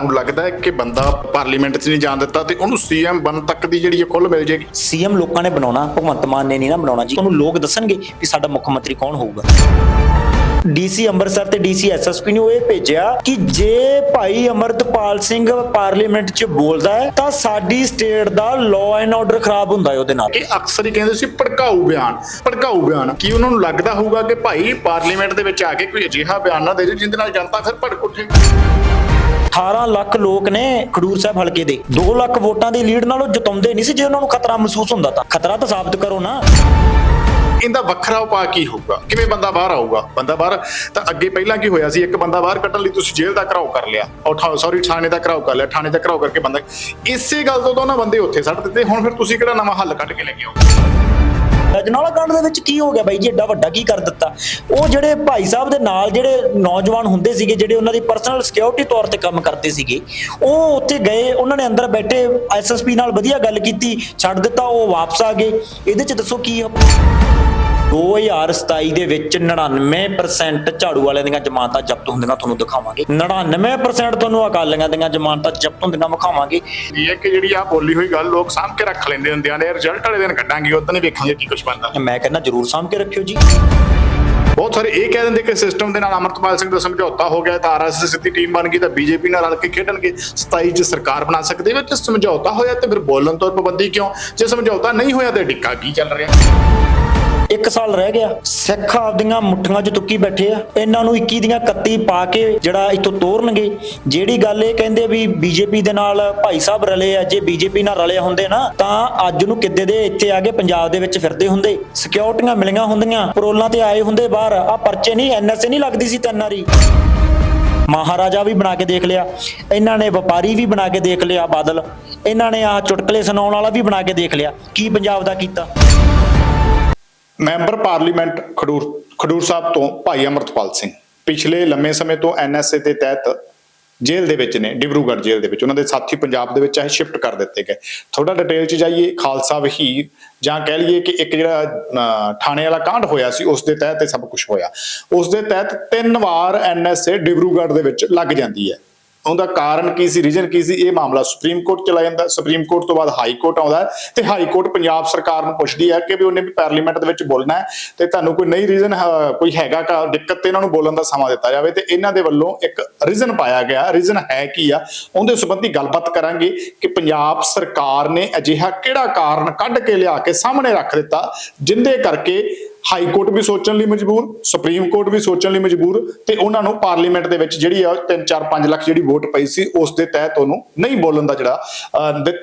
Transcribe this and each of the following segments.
ਤੁਹਾਨੂੰ ਲੱਗਦਾ ਹੈ ਕਿ ਬੰਦਾ ਪਾਰਲੀਮੈਂਟ 'ਚ ਨਹੀਂ ਜਾਣ ਦਿੱਤਾ ਤੇ ਉਹਨੂੰ ਸੀਐਮ ਬਣ ਤੱਕ ਦੀ ਜਿਹੜੀ ਖੁੱਲ ਮਿਲ ਜੇਗੀ ਸੀਐਮ ਲੋਕਾਂ ਨੇ ਬਣਾਉਣਾ ਭਗਵੰਤ ਮਾਨ ਨੇ ਨਹੀਂ ਨਾ ਬਣਾਉਣਾ ਜੀ। ਤੁਹਾਨੂੰ ਲੋਕ ਦੱਸਣਗੇ ਕਿ ਸਾਡਾ ਮੁੱਖ ਮੰਤਰੀ ਕੌਣ ਹੋਊਗਾ। ਡੀਸੀ ਅੰਮ੍ਰਿਤਸਰ ਤੇ ਡੀਸੀ ਐਸਐਸਪੀ ਨੂੰ ਇਹ ਭੇਜਿਆ ਕਿ ਜੇ ਭਾਈ ਅਮਰਤਪਾਲ ਸਿੰਘ ਪਾਰਲੀਮੈਂਟ 'ਚ ਬੋਲਦਾ ਹੈ ਤਾਂ ਸਾਡੀ ਸਟੇਟ ਦਾ ਲਾਅ ਐਂਡ ਆਰਡਰ ਖਰਾਬ ਹੁੰਦਾ ਹੈ ਉਹਦੇ ਨਾਲ। ਕਿ ਅਕਸਰ ਹੀ ਕਹਿੰਦੇ ਸੀ ਭੜਕਾਊ ਬਿਆਨ ਭੜਕਾਊ ਬਿਆਨ। ਕੀ ਉਹਨਾਂ ਨੂੰ ਲੱਗਦਾ ਹੋਊਗਾ ਕਿ ਭਾਈ ਪਾਰਲੀਮੈਂਟ ਦੇ ਵਿੱਚ ਆ ਕੇ ਕੋਈ ਅਜਿਹਾ ਬਿਆਨ ਨਾ ਦੇ ਜਿਹਦੇ ਨਾਲ ਜਨਤਾ ਫਿਰ ਭੜਕ ਉੱਠੇ 18 ਲੱਖ ਲੋਕ ਨੇ ਖਡੂਰ ਸਾਹਿਬ ਹਲਕੇ ਦੇ। 2 ਲੱਖ ਵੋਟਾਂ ਦੀ ਲੀਡ ਨਾਲ ਉਹ ਜਿਤਾਉਂਦੇ ਨਹੀਂ ਸੀ ਜੇ ਉਹਨਾਂ ਨੂੰ ਖਤਰਾ ਮਹਿਸੂਸ ਹੁੰਦਾ ਤਾਂ। ਖਤਰਾ ਤਾਂ ਸਾਬਤ ਕਰੋ ਨਾ। ਇਹਦਾ ਵੱਖਰਾ ਉਪਾਅ ਕੀ ਹੋਊਗਾ? ਕਿਵੇਂ ਬੰਦਾ ਬਾਹਰ ਆਊਗਾ? ਬੰਦਾ ਬਾਹਰ ਤਾਂ ਅੱਗੇ ਪਹਿਲਾਂ ਕੀ ਹੋਇਆ ਸੀ? ਇੱਕ ਬੰਦਾ ਬਾਹਰ ਕੱਢਣ ਲਈ ਤੁਸੀਂ ਜੇਲ੍ਹ ਦਾ ਘਰਾਓ ਕਰ ਲਿਆ। ਉਹ ਸੌਰੀ ਥਾਣੇ ਦਾ ਘਰਾਓ ਕਰ ਲਿਆ। ਥਾਣੇ ਦਾ ਘਰਾਓ ਕਰਕੇ ਬੰਦਾ ਇਸੇ ਗੱਲ ਤੋਂ ਤਾਂ ਉਹਨਾਂ ਬੰਦੇ ਉੱਥੇ ਸੱਟ ਦਿੱਤੇ। ਹੁਣ ਫਿਰ ਤੁਸੀਂ ਕਿਹੜਾ ਨਵਾਂ ਹੱਲ ਕੱਢ ਕੇ ਲੈ ਕੇ ਆਓ ਅਜਨਾਲਾ ਕਾਂਡ ਦੇ ਵਿੱਚ ਕੀ ਹੋ ਗਿਆ ਬਾਈ ਜੀ? ਐਡਾ ਵੱਡਾ ਕੀ ਕਰ ਦਿੱਤਾ? ਉਹ ਜਿਹੜੇ ਭਾਈ ਸਾਹਿਬ ਦੇ ਨਾਲ ਜਿਹੜੇ ਨੌਜਵਾਨ ਹੁੰਦੇ ਸੀਗੇ, ਜਿਹੜੇ ਉਹਨਾਂ ਦੀ ਪਰਸਨਲ ਸਿਕਿਉਰਿਟੀ ਤੌਰ ਤੇ ਕੰਮ ਕਰਦੇ ਸੀਗੇ, ਉਹ ਉੱਥੇ ਗਏ, ਉਹਨਾਂ ਨੇ ਅੰਦਰ ਬੈਠੇ ਐਸਐਸਪੀ ਨਾਲ ਵਧੀਆ ਗੱਲ ਕੀਤੀ, ਛੱਡ ਦਿੱਤਾ, ਉਹ ਵਾਪਸ ਆ ਗਏ। ਇਹਦੇ ਚ ਦੱਸੋ ਕੀ 2027 ਦੇ ਵਿੱਚ 99% ਝਾੜੂ ਵਾਲਿਆਂ ਦੀਆਂ ਜ਼ਮਾਨਤਾਂ ਜ਼ਬਤ ਹੁੰਦੀਆਂ ਤੁਹਾਨੂੰ ਦਿਖਾਵਾਂਗੇ। 99% ਤੁਹਾਨੂੰ ਅਕਾਲੀਆਂ ਦੀਆਂ ਜ਼ਮਾਨਤਾਂ ਜ਼ਬਤ ਹੁੰਦੀਆਂ ਵਿਖਾਵਾਂਗੇ। ਇਹ ਕਿ ਜਿਹੜੀ ਆ ਬੋਲੀ ਹੋਈ ਗੱਲ ਲੋਕ ਸਾਂਭ ਕੇ ਰੱਖ ਲੈਂਦੇ ਹੁੰਦੇ ਆ ਨੇ। ਰਿਜ਼ਲਟ ਵਾਲੇ ਦਿਨ ਕੱਢਾਂਗੇ ਉਦੋਂ ਹੀ ਵੇਖਾਂਗੇ ਕੀ ਕੁਝ ਬਣਦਾ। ਮੈਂ ਕਹਿੰਦਾ ਜਰੂਰ ਸਾਂਭ ਕੇ ਰੱਖਿਓ ਜੀ। ਬਹੁਤ ਸਾਰੇ ਇਹ ਕਹਿ ਦਿੰਦੇ ਕਿ ਸਿਸਟਮ ਦੇ ਨਾਲ ਅਮਰਤਪਾਲ ਸਿੰਘ ਦਾ ਸਮਝੌਤਾ ਹੋ ਗਿਆ ਤਾਂ ਆਰਐਸਐਸ ਦੀ ਟੀਮ ਬਣ ਗਈ ਤਾਂ ਬੀਜੇਪੀ ਨਾਲ ਰਲ ਕੇ ਖੇਡਣਗੇ। 27 ਚ ਸਰਕਾਰ ਬਣਾ ਸਕਦੇ ਵਿੱਚ ਸਮਝੌਤਾ ਹੋਇਆ ਤੇ ਫਿਰ ਬੋਲਣ ਤੋਂ ਪਾਬੰਦੀ ਕਿਉਂ? ਜੇ ਸਮਝੌਤਾ ਨਹੀਂ ਹੋਇਆ ਤੇ ਡਿੱਕਾ ਕੀ ਚੱਲ ਰਿਹਾ? ਇੱਕ ਸਾਲ ਰਹਿ ਗਿਆ। ਸਿੱਖ ਆਪਦੀਆਂ ਮੁੱਠੀਆਂ 'ਚ ਤੁੱਕੀ ਬੈਠੇ ਆ। ਇਹਨਾਂ ਨੂੰ 21 ਦੀਆਂ 31 ਪਾ ਕੇ ਜਿਹੜਾ ਇੱਥੋਂ ਤੋਰਨਗੇ। ਜਿਹੜੀ ਗੱਲ ਇਹ ਕਹਿੰਦੇ ਵੀ ਬੀਜੇਪੀ ਦੇ ਨਾਲ ਭਾਈ ਸਾਹਿਬ ਰਲੇ ਆ, ਜੇ ਬੀਜੇਪੀ ਨਾਲ ਰਲੇ ਹੁੰਦੇ ਨਾ, ਤਾਂ ਅੱਜ ਨੂੰ ਕਿੱਦੇ ਦੇ ਇੱਥੇ ਆ ਕੇ ਪੰਜਾਬ ਦੇ ਵਿੱਚ ਫਿਰਦੇ ਹੁੰਦੇ। ਸਿਕਿਉਰਟੀਆਂ ਮਿਲੀਆਂ ਹੁੰਦੀਆਂ ਪਰੋਲਾਂ ਤੇ ਆਏ ਹੁੰਦੇ ਬਾਹਰ। ਆ ਪਰਚੇ ਨਹੀਂ ਐਨਐਸਏ ਨਹੀਂ ਲੱਗਦੀ ਸੀ ਤਿੰਨ ਵਾਰੀ। ਮਹਾਰਾਜਾ ਵੀ ਬਣਾ ਕੇ ਦੇਖ ਲਿਆ। ਇਹਨਾਂ ਨੇ ਵਪਾਰੀ ਵੀ ਬਣਾ ਕੇ ਦੇਖ ਲਿਆ ਬਾਦਲ। ਇਹਨਾਂ ਨੇ ਆ ਚੁਟਕਲੇ ਸੁਣਾਉਣ ਵਾਲਾ ਵੀ ਬਣਾ ਕੇ ਦੇਖ ਲਿਆ। ਕੀ ਪੰਜਾਬ ਦਾ ਕੀਤਾ? ਮੈਂਬਰ ਪਾਰਲੀਮੈਂਟ ਖਡੂਰ ਖਡੂਰ ਸਾਹਿਬ ਤੋਂ ਭਾਈ ਅਮਰਤਪਾਲ ਸਿੰਘ। ਪਿਛਲੇ ਲੰਮੇ ਸਮੇਂ ਤੋਂ ਐਨਐਸਏ ਦੇ ਤਹਿਤ ਜੇਲ੍ਹ ਦੇ ਵਿੱਚ ਨੇ, ਡਿਬਰੂਗੜ੍ਹ ਜੇਲ੍ਹ ਦੇ ਵਿੱਚ। ਉਹਨਾਂ ਦੇ ਸਾਥੀ ਪੰਜਾਬ ਦੇ ਵਿੱਚ ਆਏ ਸ਼ਿਫਟ ਕਰ ਦਿੱਤੇ ਗਏ। ਥੋੜਾ ਡਿਟੇਲ ਚ ਜਾਈਏ, ਖਾਲਸਾ, ਵਹੀਰ, ਜਾਂ ਕਹਿ ਲਈਏ ਕਿ ਇੱਕ ਜਿਹੜਾ ਥਾਣੇ ਵਾਲਾ ਕਾਂਡ ਹੋਇਆ ਸੀ, ਉਸ ਦੇ ਤਹਿਤ ਇਹ ਸਭ ਕੁਝ ਹੋਇਆ। ਉਸ ਦੇ ਤਹਿਤ ਤਿੰਨ ਵਾਰ ਐਨਐਸਏ ਡਿਬਰੂਗੜ੍ਹ ਦੇ ਵਿੱਚ ਲੱਗ ਜਾਂਦੀ ਹੈ। ਉਹਦਾ ਕਾਰਨ ਕੀ ਸੀ ਰੀਜਨ ਕੀ ਸੀ, ਇਹ ਮਾਮਲਾ ਸੁਪਰੀਮ ਕੋਰਟ ਚਲਾ ਜਾਂਦਾ। ਸੁਪਰੀਮ ਕੋਰਟ ਤੋਂ ਬਾਅਦ ਹਾਈ ਕੋਰਟ ਆਉਂਦਾ ਤੇ ਹਾਈ ਕੋਰਟ ਪੰਜਾਬ ਸਰਕਾਰ ਨੂੰ ਪੁੱਛਦੀ ਹੈ ਕਿ ਵੀ ਉਹਨੇ ਵੀ ਪਾਰਲੀਮੈਂਟ ਦੇ ਵਿੱਚ ਬੋਲਣਾ ਹੈ ਤੇ ਤੁਹਾਨੂੰ ਕੋਈ ਨਹੀਂ ਰੀਜ਼ਨ ਕੋਈ ਹੈਗਾ ਕਾ, ਦਿੱਕਤ ਤੇ ਇਹਨਾਂ ਨੂੰ ਬੋਲਣ ਦਾ ਸਮਾਂ ਦਿੱਤਾ ਜਾਵੇ ਤੇ ਇਹਨਾਂ ਦੇ ਵੱਲੋਂ ਇੱਕ ਰੀਜ਼ਨ ਪਾਇਆ ਗਿਆ। ਰੀਜ਼ਨ ਹੈ ਕੀ ਆ? ਉਹਦੇ ਸੰਬੰਧੀ ਗੱਲਬਾਤ ਕਰਾਂਗੇ ਕਿ ਪੰਜਾਬ ਸਰਕਾਰ ਨੇ ਅਜਿਹਾ ਕਿਹੜਾ ਕਾਰਨ ਕੱਢ ਕੇ ਲਿਆ ਕੇ ਸਾਹਮਣੇ ਰੱਖ ਦਿੱਤਾ, ਜਿੰਦੇ ਕਰਕੇ ਹਾਈ ਕੋਰਟ ਵੀ ਸੋਚਣ ਲਈ ਮਜਬੂਰ ਸੁਪਰੀਮ ਕੋਰਟ ਵੀ ਸੋਚਣ ਲਈ ਮਜਬੂਰ ਤੇ ਉਹਨਾਂ ਨੂੰ ਪਾਰਲੀਮੈਂਟ ਦੇ ਵਿੱਚ ਜਿਹੜੀ ਆ 3 4 5 ਲੱਖ ਜਿਹੜੀ ਵੋਟ ਪਈ ਸੀ ਉਸ ਦੇ ਤਹਿਤ ਉਹਨੂੰ ਨਹੀਂ ਬੋਲਣ ਦਾ ਜਿਹੜਾ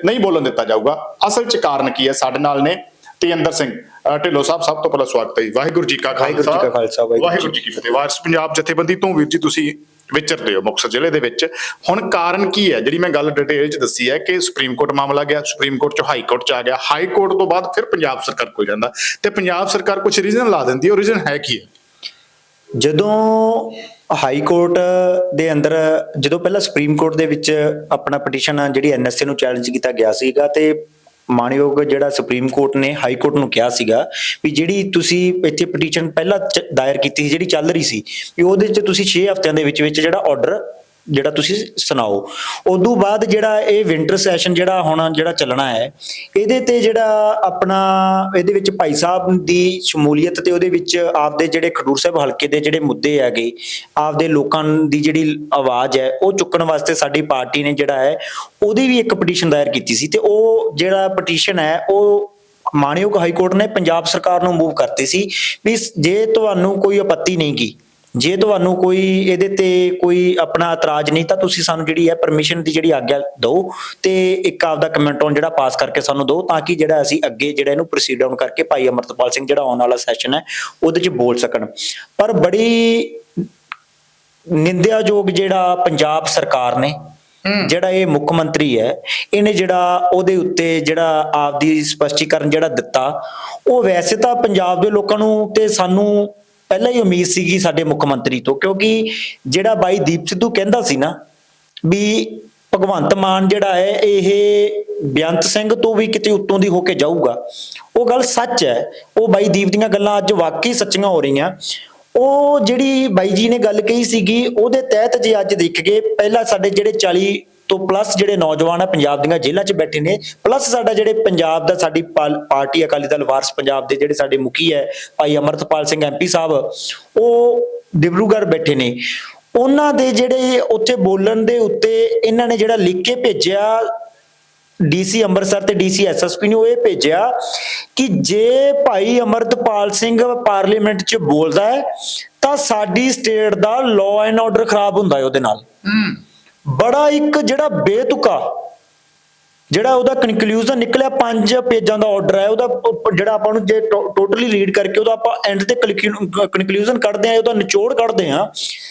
ਨਹੀਂ ਬੋਲਣ ਦਿੱਤਾ ਜਾਊਗਾ। ਅਸਲ 'ਚ ਕਾਰਨ ਕੀ ਹੈ? ਸਾਡੇ ਨਾਲ ਨੇ ਤੇਂਦਰ ਸਿੰਘ ਢਿੱਲੋਂ ਸਾਹਿਬ ਸਭ ਤੋਂ ਪਹਿਲਾਂ ਸਵਾਗਤ ਹੈ। ਵਾਹਿਗੁਰੂ ਜੀ ਕਾ ਖਾਲਸਾ, ਵਾਹਿਗੁਰੂ ਵਾਹਿਗੁਰੂ ਜੀ ਕੀ ਫਤਿਹ। ਵਾਰਸ ਪੰਜਾਬ ਜਥੇਬੰਦੀ ਤੋਂ ਵੀਰ ਜੀ ਤੁਸੀਂ ਵਿਚਰਦੇ ਹੋ, ਮੁਕਤਸਰ ਜ਼ਿਲ੍ਹੇ ਦੇ ਵਿੱਚ। ਹੁਣ ਕਾਰਨ ਕੀ ਹੈ? ਜਿਹੜੀ ਮੈਂ ਗੱਲ ਡਿਟੇਲ 'ਚ ਦੱਸੀ ਹੈ ਕਿ ਸੁਪਰੀਮ ਕੋਰਟ ਮਾਮਲਾ ਗਿਆ, ਸੁਪਰੀਮ ਕੋਰਟ 'ਚ ਹਾਈ ਕੋਰਟ 'ਚ ਆ ਗਿਆ। ਹਾਈ ਕੋਰਟ ਤੋਂ ਬਾਅਦ ਫਿਰ ਪੰਜਾਬ ਸਰਕਾਰ ਕੋਲ ਜਾਂਦਾ। ਤੇ ਪੰਜਾਬ ਸਰਕਾਰ ਕੁਝ ਰੀਜ਼ਨ ਲਾ ਦਿੰਦੀ ਹੈ, ਉਹ ਰੀਜ਼ਨ ਹੈ ਕੀ ਹੈ? ਜਦੋਂ ਹਾਈ ਕੋਰਟ ਦੇ ਅੰਦਰ, ਜਦੋਂ ਪਹਿਲਾਂ ਸੁਪਰੀਮ ਕੋਰਟ ਦੇ ਵਿੱਚ ਆਪਣਾ ਪਟੀਸ਼ਨ ਜਿਹੜੀ ਐਨਐਸਏ ਨੂੰ ਚੈਲੰਜ ਕੀਤਾ ਗਿਆ ਸੀਗਾ ਤੇ ਮਾਨਯੋਗ ਜਿਹੜਾ ਸੁਪਰੀਮ ਕੋਰਟ ਨੇ ਹਾਈ ਕੋਰਟ ਨੂੰ ਕਿਹਾ ਸੀਗਾ ਵੀ ਜਿਹੜੀ ਤੁਸੀਂ ਇੱਥੇ ਪਟੀਸ਼ਨ ਪਹਿਲਾਂ ਦਾਇਰ ਕੀਤੀ ਸੀ, ਜਿਹੜੀ ਚੱਲ ਰਹੀ ਸੀ, ਵੀ ਉਹਦੇ 'ਚ ਤੁਸੀਂ 6 ਹਫ਼ਤਿਆਂ ਦੇ ਵਿੱਚ ਵਿੱਚ ਜਿਹੜਾ ਆਰਡਰ ਜਿਹੜਾ ਤੁਸੀਂ ਸੁਣਾਓ। ਉਦੋਂ ਬਾਅਦ ਜਿਹੜਾ ਇਹ ਵਿੰਟਰ ਸੈਸ਼ਨ ਜਿਹੜਾ ਹੁਣ ਜਿਹੜਾ ਚੱਲਣਾ ਹੈ, ਇਹਦੇ ਤੇ ਜਿਹੜਾ ਆਪਣਾ ਇਹਦੇ ਵਿੱਚ ਭਾਈ ਸਾਹਿਬ ਦੀ ਸ਼ਮੂਲੀਅਤ ਤੇ ਉਹਦੇ ਵਿੱਚ ਆਪਦੇ ਜਿਹੜੇ ਖਡੂਰ ਸਾਹਿਬ ਹਲਕੇ ਦੇ ਜਿਹੜੇ ਮੁੱਦੇ ਹੈਗੇ, ਆਪਦੇ ਲੋਕਾਂ ਦੀ ਜਿਹੜੀ ਆਵਾਜ਼ ਹੈ, ਉਹ ਚੁੱਕਣ ਵਾਸਤੇ ਸਾਡੀ ਪਾਰਟੀ ਨੇ ਜਿਹੜਾ ਹੈ, ਉਹਦੀ ਵੀ ਇੱਕ ਪਟੀਸ਼ਨ ਦਾਇਰ ਕੀਤੀ ਸੀ ਤੇ ਉਹ ਜਿਹੜਾ ਪਟੀਸ਼ਨ ਹੈ, ਉਹ ਮਾਨਯੋਗ ਹਾਈ ਕੋਰਟ ਨੇ ਪੰਜਾਬ ਸਰਕਾਰ ਨੂੰ ਮੂਵ ਕਰਤੀ ਸੀ ਵੀ ਜੇ ਤੁਹਾਨੂੰ ਕੋਈ ਆਪੱਤੀ ਨਹੀਂ ਗੀ ਜੇ ਤੁਹਾਨੂੰ ਕੋਈ ਇਹਦੇ ਤੇ ਕੋਈ ਆਪਣਾ ਇਤਰਾਜ਼ ਨਹੀਂ ਤਾਂ ਤੁਸੀਂ ਸਾਨੂੰ ਜਿਹੜੀ ਹੈ ਪਰਮਿਸ਼ਨ ਦੀ ਜਿਹੜੀ ਆਗਿਆ ਦਿਓ ਤੇ ਇੱਕ ਆਪਦਾ ਕਮੈਂਟ ਔਨ ਜਿਹੜਾ ਪਾਸ ਕਰਕੇ ਸਾਨੂੰ ਦਿਓ ਤਾਂ ਕਿ ਜਿਹੜਾ ਅਸੀਂ ਅੱਗੇ ਜਿਹੜਾ ਇਹਨੂੰ ਪ੍ਰੋਸੀਡ ਆਨ ਕਰਕੇ ਭਾਈ ਅਮਰਤਪਾਲ ਸਿੰਘ ਜਿਹੜਾ ਆਉਣ ਵਾਲਾ ਸੈਸ਼ਨ ਹੈ ਉਹਦੇ 'ਚ ਬੋਲ ਸਕਣ। ਪਰ ਬੜੀ ਨਿੰਦਿਆਯੋਗ ਜਿਹੜਾ ਪੰਜਾਬ ਸਰਕਾਰ ਨੇ ਜਿਹੜਾ ਇਹ ਮੁੱਖ ਮੰਤਰੀ ਹੈ ਇਹਨੇ ਜਿਹੜਾ ਉਹਦੇ ਉੱਤੇ ਜਿਹੜਾ ਆਪਦੀ ਸਪਸ਼ਟੀਕਰਨ ਜਿਹੜਾ ਦਿੱਤਾ ਉਹ ਵੈਸੇ ਤਾਂ ਪੰਜਾਬ ਦੇ ਲੋਕਾਂ ਨੂੰ ਤੇ ਸਾਨੂੰ ਪਹਿਲਾਂ ਹੀ ਉਮੀਦ ਸੀਗੀ ਸਾਡੇ ਮੁੱਖ ਮੰਤਰੀ ਤੋਂ, ਕਿਉਂਕਿ ਜਿਹੜਾ ਬਾਈ ਦੀਪ ਸਿੱਧੂ ਕਹਿੰਦਾ ਸੀ ਨਾ ਵੀ ਭਗਵੰਤ ਮਾਨ ਜਿਹੜਾ ਹੈ, ਇਹ ਬੇਅੰਤ ਸਿੰਘ ਤੋਂ ਵੀ ਕਿਤੇ ਉੱਤੋਂ ਦੀ ਹੋ ਕੇ ਜਾਊਗਾ। ਉਹ ਗੱਲ ਸੱਚ ਹੈ, ਉਹ ਬਾਈ ਦੀਪ ਦੀਆਂ ਗੱਲਾਂ ਅੱਜ ਵਾਕਈ ਸੱਚੀਆਂ ਹੋ ਰਹੀਆਂ। ਉਹ ਜਿਹੜੀ ਬਾਈ ਜੀ ਨੇ ਗੱਲ ਕਹੀ ਸੀਗੀ, ਉਹਦੇ ਤਹਿਤ ਜੇ ਅੱਜ ਦੇਖ ਗਏ ਪਹਿਲਾਂ ਸਾਡੇ ਜਿਹੜੇ 40 ਤੋਂ ਪਲੱਸ ਜਿਹੜੇ ਨੌਜਵਾਨ ਆ ਪੰਜਾਬ ਦੀਆਂ ਜੇਲ੍ਹਾਂ 'ਚ ਬੈਠੇ ਨੇ ਪਲੱਸ ਸਾਡਾ ਜਿਹੜੇ ਪੰਜਾਬ ਦਾ ਸਾਡੀ ਪਾਲ- ਪਾਰਟੀ ਅਕਾਲੀ ਦਲ ਵਾਰਸ ਪੰਜਾਬ ਦੇ ਜਿਹੜੇ ਸਾਡੇ ਮੁਖੀ ਹੈ, ਭਾਈ ਅਮਰਤਪਾਲ ਸਿੰਘ ਐਮਪੀ ਸਾਹਿਬ, ਉਹ ਡਿਬਰੂਗੜ੍ਹ ਬੈਠੇ ਨੇ। ਉਹਨਾਂ ਦੇ ਜਿਹੜੇ ਉੱਥੇ ਬੋਲਣ ਦੇ ਉੱਤੇ ਇਹਨਾਂ ਨੇ ਜਿਹੜਾ ਲਿਖ ਕੇ ਭੇਜਿਆ ਡੀਸੀ ਅੰਮ੍ਰਿਤਸਰ ਤੇ ਡੀਸੀ ਐਸਐਸਪੀ ਨੂੰ ਇਹ ਭੇਜਿਆ ਕਿ ਜੇ ਭਾਈ ਅਮਰਤਪਾਲ ਸਿੰਘ ਪਾਰਲੀਮੈਂਟ 'ਚ ਬੋਲਦਾ ਹੈ, ਤਾਂ ਸਾਡੀ ਸਟੇਟ ਦਾ ਲਾਅ ਐਂਡ ਆਰਡਰ ਖਰਾਬ ਹੁੰਦਾ ਹੈ ਉਹਦੇ ਨਾਲ। ਬੜਾ ਇੱਕ ਜਿਹੜਾ ਬੇਤੁਕਾ, ਜਿਹੜਾ ਉਹਦਾ ਕਨਕਲੂਜਨ ਨਿਕਲਿਆ, ਪੰਜ ਪੇਜਾਂ ਦਾ ਆਰਡਰ ਹੈ ਉਹਦਾ ਜਿਹੜਾ ਆਪਾਂ ਨੂੰ ਜੇ ਟੋਟਲੀ ਰੀਡ ਕਰਕੇ ਉਹਦਾ ਆਪਾਂ ਐਂਡ ਤੇ ਕਨਕਲੂਜਨ ਕੱਢਦੇ ਆ ਉਹਦਾ ਨਿਚੋੜ ਕੱਢਦੇ ਆ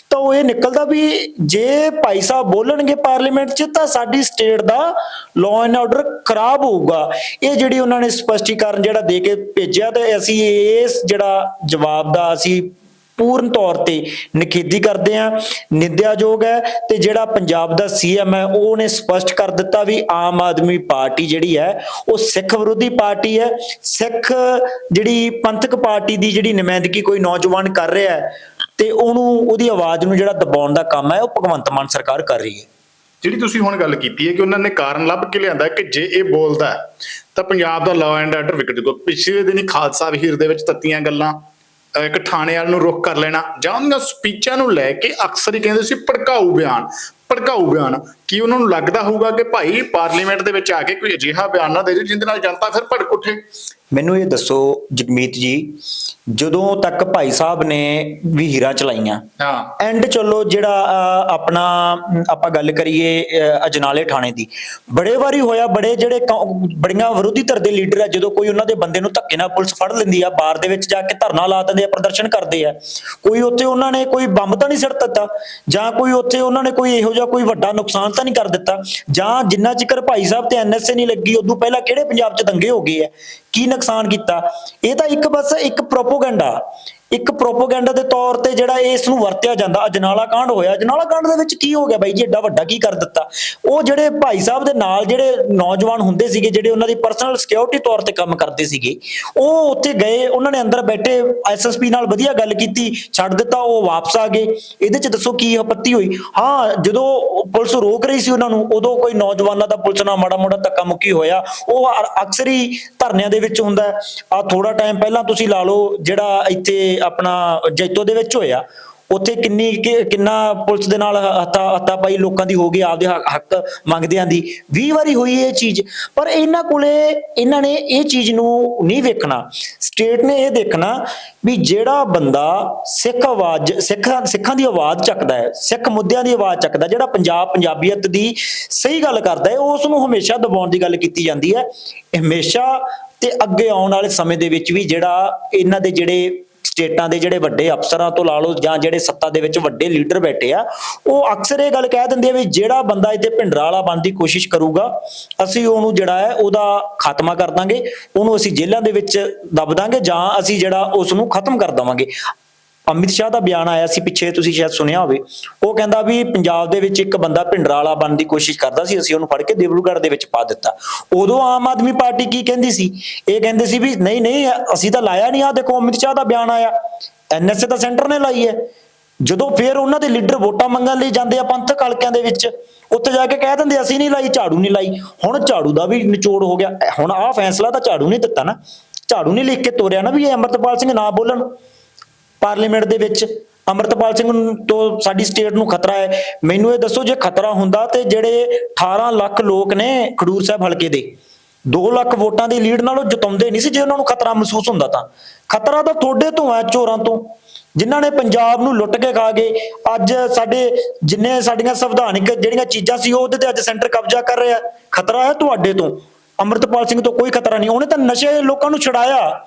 ਤਾਂ ਉਹ ਇਹ ਨਿਕਲਦਾ ਵੀ ਜੇ ਭਾਈ ਸਾਹਿਬ ਬੋਲਣਗੇ ਪਾਰਲੀਮੈਂਟ 'ਚ, ਤਾਂ ਸਾਡੀ ਸਟੇਟ ਦਾ ਲਾਅ ਐਂਡ ਆਰਡਰ ਖਰਾਬ ਹੋਊਗਾ। ਇਹ ਜਿਹੜੀ ਉਹਨਾਂ ਨੇ ਸਪਸ਼ਟੀਕਰਨ ਜਿਹੜਾ ਦੇ ਕੇ ਭੇਜਿਆ, ਤੇ ਅਸੀਂ ਇਸ ਜਿਹੜਾ ਜਵਾਬ ਦਾ ਅਸੀਂ ਪੂਰਨ ਤੌਰ ਤੇ ਨਿਖੇਧੀ ਕਰਦੇ ਆ, ਨਿੰਦਿਆਯੋਗ ਹੈ ਤੇ ਜਿਹੜਾ ਪੰਜਾਬ ਦਾ ਸੀਐਮ ਹੈ ਉਹਨੇ ਸਪਸ਼ਟ ਕਰ ਦਿੱਤਾ ਵੀ ਆਮ ਆਦਮੀ ਪਾਰਟੀ ਜਿਹੜੀ ਹੈ, ਉਹ ਸਿੱਖ ਵਿਰੋਧੀ ਪਾਰਟੀ ਹੈ। ਸਿੱਖ ਜਿਹੜੀ ਪੰਥਕ ਪਾਰਟੀ ਦੀ ਜਿਹੜੀ ਨੁਮਾਇੰਦਗੀ ਕੋਈ ਨੌਜਵਾਨ ਕਰ ਰਿਹਾ ਹੈ ਤੇ ਉਹਨੂੰ, ਉਹਦੀ ਆਵਾਜ਼ ਨੂੰ ਜਿਹੜਾ ਦਬਾਉਣ ਦਾ ਕੰਮ ਹੈ, ਉਹ ਭਗਵੰਤ ਮਾਨ ਸਰਕਾਰ ਕਰ ਰਹੀ ਹੈ। ਜਿਹੜੀ ਤੁਸੀਂ ਹੁਣ ਗੱਲ ਕੀਤੀ ਹੈ ਕਿ ਉਹਨਾਂ ਨੇ ਕਾਰਨ ਲੱਭ ਕੇ ਲਿਆਂਦਾ ਕਿ ਜੇ ਇਹ ਬੋਲਦਾ ਤਾਂ ਪੰਜਾਬ ਦਾ ਲਾਅ ਐਂਡ ਆਰਡਰ ਵਿਗੜ ਜਾਊਗਾ ਪਿਛਲੇ ਦਿਨੀ ਖਾਲਸਾ ਹੀਰ ਦੇ ਵਿੱਚ ਤੱਤੀਆਂ ਗੱਲਾਂ ਇੱਕ ਥਾਣੇ ਵਾਲ ਨੂੰ ਰੁੱਖ ਕਰ ਲੈਣਾ ਜਾਂ ਉਹਨਾਂ ਸਪੀਚਾਂ ਨੂੰ ਲੈ ਕੇ ਅਕਸਰ ਹੀ ਕਹਿੰਦੇ ਸੀ ਭੜਕਾਊ ਬਿਆਨ। ਭੜਕਾਊ ਬਿਆਨ ਕੀ ਉਹਨਾਂ ਨੂੰ ਲੱਗਦਾ ਹੋਊਗਾ ਕਿ ਭਾਈ ਪਾਰਲੀਮੈਂਟ ਦੇ ਵਿੱਚ ਆ ਕੇ ਕੋਈ ਅਜਿਹਾ ਬਿਆਨ ਨਾ ਦੇ ਦਿਓ ਜਿਹਦੇ ਨਾਲ ਜਨਤਾ ਫਿਰ ਭੜਕ ਉੱਠੇ? ਮੈਨੂੰ ਇਹ ਦੱਸੋ ਜਗਮੀਤ ਜੀ ਜਦੋਂ ਤੱਕ ਭਾਈ ਸਾਹਿਬ ਨੇ ਵੀ ਹੀਰਾ ਚਲਾਈਆਂ ਹਾਂ। ਐਂਡ ਚੱਲੋ ਜਿਹੜਾ ਆਪਣਾ ਆਪਾਂ ਗੱਲ ਕਰੀਏ ਅਜਨਾਲੇ ਥਾਣੇ ਦੀ। ਬੜੇ ਵਾਰੀ ਹੋਇਆ ਬੜੇ ਜਿਹੜੇ ਬੜੀਆਂ ਵਿਰੋਧੀ ਧਿਰ ਦੇ ਲੀਡਰ ਆ ਜਦੋਂ ਕੋਈ ਉਹਨਾਂ ਦੇ ਬੰਦੇ ਨੂੰ ਧੱਕੇ ਨਾਲ ਪੁਲਿਸ ਫੜ ਲੈਂਦੀ ਆ ਬਾਰ ਦੇ ਵਿੱਚ ਜਾ ਕੇ ਧਰਨਾ ਲਾ ਦਿੰਦੇ ਆ ਪ੍ਰਦਰਸ਼ਨ ਕਰਦੇ ਆ ਕੋਈ ਉੱਥੇ ਉਹਨਾਂ ਨੇ ਕੋਈ ਬੰਬ ਤਾਂ ਨਹੀਂ ਸਿੱਟ ਦਿੱਤਾ? ਜਾਂ ਕੋਈ ਉੱਥੇ ਉਹਨਾਂ ਨੇ ਕੋਈ ਇਹੋ ਜਿਹਾ ਕੋਈ ਵੱਡਾ ਨੁਕਸਾਨ ਤਾਂ ਨਹੀਂ ਕਰ ਦਿੱਤਾ। ਜਾਂ ਜਿੰਨਾ ਚਿਕਰ ਭਾਈ ਸਾਹਿਬ ਤੇ ਐਨਐਸਏ ਨਹੀਂ ਲੱਗੀ, ਉਦੋਂ ਪਹਿਲਾਂ ਕਿਹੜੇ ਪੰਜਾਬ 'ਚ ਦੰਗੇ ਹੋ ਗਏ ਆ? ਕੀ ਨੁਕਸਾਨ ਕੀਤਾ? ਇਹ ਤਾਂ ਇੱਕ ਬਸ ਇੱਕ ਪ੍ਰੋਪੋਗੈਂਡਾ ਇੱਕ ਪ੍ਰੋਪੋਗੈਂਡਾ ਦੇ ਤੌਰ ਤੇ ਜਿਹੜਾ ਇਸ ਨੂੰ ਵਰਤਿਆ ਜਾਂਦਾ, ਅਜਨਾਲਾ ਕਾਂਡ ਹੋਇਆ। ਅਜਨਾਲਾ ਕਾਂਡ ਦੇ ਵਿੱਚ ਕੀ ਹੋ ਗਿਆ ਬਾਈ ਜੀ? ਐਡਾ ਵੱਡਾ ਕੀ ਕਰ ਦਿੱਤਾ? ਉਹ ਜਿਹੜੇ ਭਾਈ ਸਾਹਿਬ ਦੇ ਨਾਲ ਜਿਹੜੇ ਨੌਜਵਾਨ ਹੁੰਦੇ ਸੀਗੇ, ਜਿਹੜੇ ਉਹਨਾਂ ਦੀ ਪਰਸਨਲ ਸਿਕਿਉਰਿਟੀ ਤੌਰ ਤੇ ਕੰਮ ਕਰਦੇ ਸੀਗੇ, ਉਹ ਉੱਥੇ ਗਏ, ਉਹਨਾਂ ਨੇ ਅੰਦਰ ਬੈਠੇ ਐਸਐਸਪੀ ਨਾਲ ਵਧੀਆ ਗੱਲ ਕੀਤੀ, ਛੱਡ ਦਿੱਤਾ, ਉਹ ਵਾਪਸ ਆ ਗਏ। ਇਹਦੇ ਚ ਦੱਸੋ ਕੀ ਆਪੱਤੀ ਹੋਈ? ਹਾਂ, ਜਦੋਂ ਪੁਲਿਸ ਰੋਕ ਰਹੀ ਸੀ ਉਹਨਾਂ ਨੂੰ, ਉਦੋਂ ਕੋਈ ਨੌਜਵਾਨਾਂ ਦਾ ਪੁਲਿਸ ਨਾਲ ਮਾੜਾ ਮੋੜਾ ਧੱਕਾ ਮੁੱਕੀ ਹੋਇਆ। ਉਹ ਅਕਸਰ ਹੀ ਧਰਨਿਆਂ ਦੇ ਵਿੱਚ ਹੁੰਦਾ। ਆ ਥੋੜਾ ਟਾਈਮ ਪਹਿਲਾਂ ਤੁਸੀਂ ਲਾ ਲਓ ਜਿਹੜਾ ਇੱਥੇ ਆਪਣਾ ਜੈਤੋ ਦੇ ਵਿੱਚ ਹੋਇਆ। ਉੱਥੇ ਕਿੰਨੀ ਕਿੰਨਾ ਪੁਲਿਸ ਦੇ ਨਾਲ ਹੱਥਾ ਹੱਥਾ ਪਾਈ ਲੋਕਾਂ ਦੀ ਹੋ ਗਈ, ਆਪਦੇ ਹੱਕ- ਹੱਕ ਮੰਗਦਿਆਂ ਦੀ। 20 ਵਾਰੀ ਹੋਈ ਇਹ ਚੀਜ਼। ਪਰ ਇਹਨਾਂ ਕੋਲੇ ਇਹਨਾਂ ਨੇ ਇਹ ਚੀਜ਼ ਨੂੰ ਨਹੀਂ ਵੇਖਣਾ। ਸਟੇਟ ਨੇ ਇਹ ਦੇਖਣਾ ਵੀ ਜਿਹੜਾ ਬੰਦਾ ਸਿੱਖ ਆਵਾਜ਼, ਸਿੱਖਾਂ ਸਿੱਖਾਂ ਦੀ ਆਵਾਜ਼ ਚੱਕਦਾ ਹੈ, ਸਿੱਖ ਮੁੱਦਿਆਂ ਦੀ ਆਵਾਜ਼ ਚੱਕਦਾ ਜਿਹੜਾ ਪੰਜਾਬ, ਪੰਜਾਬੀਅਤ ਦੀ ਸਹੀ ਗੱਲ ਕਰਦਾ ਹੈ, ਉਸ ਨੂੰ ਹਮੇਸ਼ਾ ਦਬਾਉਣ ਦੀ ਗੱਲ ਕੀਤੀ ਜਾਂਦੀ ਹੈ। ਹਮੇਸ਼ਾ ਤੇ ਅੱਗੇ ਆਉਣ ਵਾਲੇ ਸਮੇਂ ਦੇ ਵਿੱਚ ਵੀ ਜਿਹੜਾ ਇਹਨਾਂ ਦੇ ਜਿਹੜੇ ਸਟੇਟਾਂ ਦੇ ਜਿਹੜੇ ਵੱਡੇ ਅਫਸਰਾਂ ਤੋਂ ਲਾ ਲਓ ਜਾਂ ਜਿਹੜੇ ਸੱਤਾ ਦੇ ਵਿੱਚ ਵੱਡੇ ਲੀਡਰ ਬੈਠੇ ਆ, ਉਹ ਅਕਸਰ ਇਹ ਗੱਲ ਕਹਿ ਦਿੰਦੇ ਆ ਵੀ ਜਿਹੜਾ ਬੰਦਾ ਇੱਥੇ ਭਿੰਡਰਾ ਵਾਲਾ ਬਣਨ ਦੀ ਕੋਸ਼ਿਸ਼ ਕਰੂਗਾ, ਅਸੀਂ ਉਹਨੂੰ ਜਿਹੜਾ ਹੈ ਉਹਦਾ ਖਾਤਮਾ ਕਰ ਦਾਂਗੇ, ਉਹਨੂੰ ਅਸੀਂ ਜੇਲ੍ਹਾਂ ਦੇ ਵਿੱਚ ਦਬ ਦਾਂਗੇ ਜਾਂ ਅਸੀਂ ਜਿਹੜਾ ਉਸ ਨੂੰ ਖਤਮ ਕਰ ਦਵਾਂਗੇ। ਅਮਿਤ ਸ਼ਾਹ ਦਾ ਬਿਆਨ ਆਇਆ ਸੀ, ਪਿੱਛੇ ਤੁਸੀਂ ਸ਼ਾਇਦ ਸੁਣਿਆ ਹੋਵੇ। ਉਹ ਕਹਿੰਦਾ ਵੀ ਪੰਜਾਬ ਦੇ ਵਿੱਚ ਇੱਕ ਬੰਦਾ ਭਿੰਡਰਾ ਵਾਲਾ ਬਣਨ ਦੀ ਕੋਸ਼ਿਸ਼ ਕਰਦਾ ਸੀ, ਅਸੀਂ ਉਹਨੂੰ ਫੜ ਕੇ ਦੇਵਲੂਗੜ੍ਹ ਦੇ ਵਿੱਚ ਪਾ ਦਿੱਤਾ। ਉਦੋਂ ਆਮ ਆਦਮੀ ਪਾਰਟੀ ਕੀ ਕਹਿੰਦੀ ਸੀ? ਇਹ ਕਹਿੰਦੇ ਸੀ ਵੀ ਨਹੀਂ ਨਹੀਂ, ਅਸੀਂ ਤਾਂ ਲਾਇਆ ਨਹੀਂ ਆ ਦੇਖੋ ਅਮਿਤ ਸ਼ਾਹ ਦਾ ਬਿਆਨ ਆਇਆ। ਐਨਐਸਏ ਤਾਂ ਸੈਂਟਰ ਨੇ ਲਾਈ ਹੈ। ਜਦੋਂ ਫਿਰ ਉਹਨਾਂ ਦੇ ਲੀਡਰ ਵੋਟਾਂ ਮੰਗਣ ਲਈ ਜਾਂਦੇ ਆ ਪੰਥਕ ਹਲਕਿਆਂ ਦੇ ਵਿੱਚ, ਉੱਥੇ ਜਾ ਕੇ ਕਹਿ ਦਿੰਦੇ, ਅਸੀਂ ਨਹੀਂ ਲਾਈ, ਝਾੜੂ ਨਹੀਂ ਲਾਈ। ਹੁਣ ਝਾੜੂ ਦਾ ਵੀ ਨਿਚੋੜ ਹੋ ਗਿਆ। ਹੁਣ ਆਹ ਫੈਸਲਾ ਤਾਂ ਝਾੜੂ ਨੇ ਦਿੱਤਾ ਨਾ। ਝਾੜੂ ਨੇ ਲਿਖ ਕੇ ਤੋਰਿਆ ਨਾ ਵੀ ਇਹ ਅਮਰਤਪਾਲ ਸਿੰਘ ਨਾ ਬੋਲਣ। ਪਾਰਲੀਮੈਂਟ ਦੇ ਵਿੱਚ। ਅਮਰਤਪਾਲ ਸਿੰਘ ਤੋਂ ਸਾਡੀ ਸਟੇਟ ਨੂੰ ਖਤਰਾ ਹੈ। ਮੈਨੂੰ ਇਹ ਦੱਸੋ ਜੇ ਖਤਰਾ ਹੁੰਦਾ ਤੇ ਜਿਹੜੇ 18 ਲੱਖ ਲੋਕ ਨੇ ਖਡੂਰ ਸਾਹਿਬ ਹਲਕੇ ਦੇ 2 ਲੱਖ ਵੋਟਾਂ ਦੀ ਲੀਡ ਨਾਲ ਉਹ ਜਿਤਾਉਂਦੇ ਨਹੀਂ ਸੀ ਜੇ ਉਹਨਾਂ ਨੂੰ ਖਤਰਾ ਮਹਿਸੂਸ ਹੁੰਦਾ ਤਾਂ। ਖਤਰਾ ਤਾਂ ਤੁਹਾਡੇ ਤੋਂ ਹੈ ਚੋਰਾਂ ਤੋਂ। ਜਿਨ੍ਹਾਂ ਨੇ ਪੰਜਾਬ ਨੂੰ ਲੁੱਟ ਕੇ ਖਾ ਗਏ। ਅੱਜ ਸਾਡੇ ਜਿੰਨੇ ਸਾਡੀਆਂ ਸੰਵਿਧਾਨਿਕ ਜਿਹੜੀਆਂ ਚੀਜ਼ਾਂ ਸੀ ਉਹਦੇ ਤੇ ਅੱਜ ਸੈਂਟਰ ਕਬਜ਼ਾ ਕਰ ਰਿਹਾ। ਖਤਰਾ ਹੈ ਤੁਹਾਡੇ ਤੋਂ। ਅਮਰਤਪਾਲ ਸਿੰਘ ਤੋਂ ਕੋਈ ਖਤਰਾ ਨਹੀਂ। ਉਹਨੇ ਤਾਂ ਨਸ਼ੇ ਲੋਕਾਂ ਨੂੰ ਛਡਾਇਆ।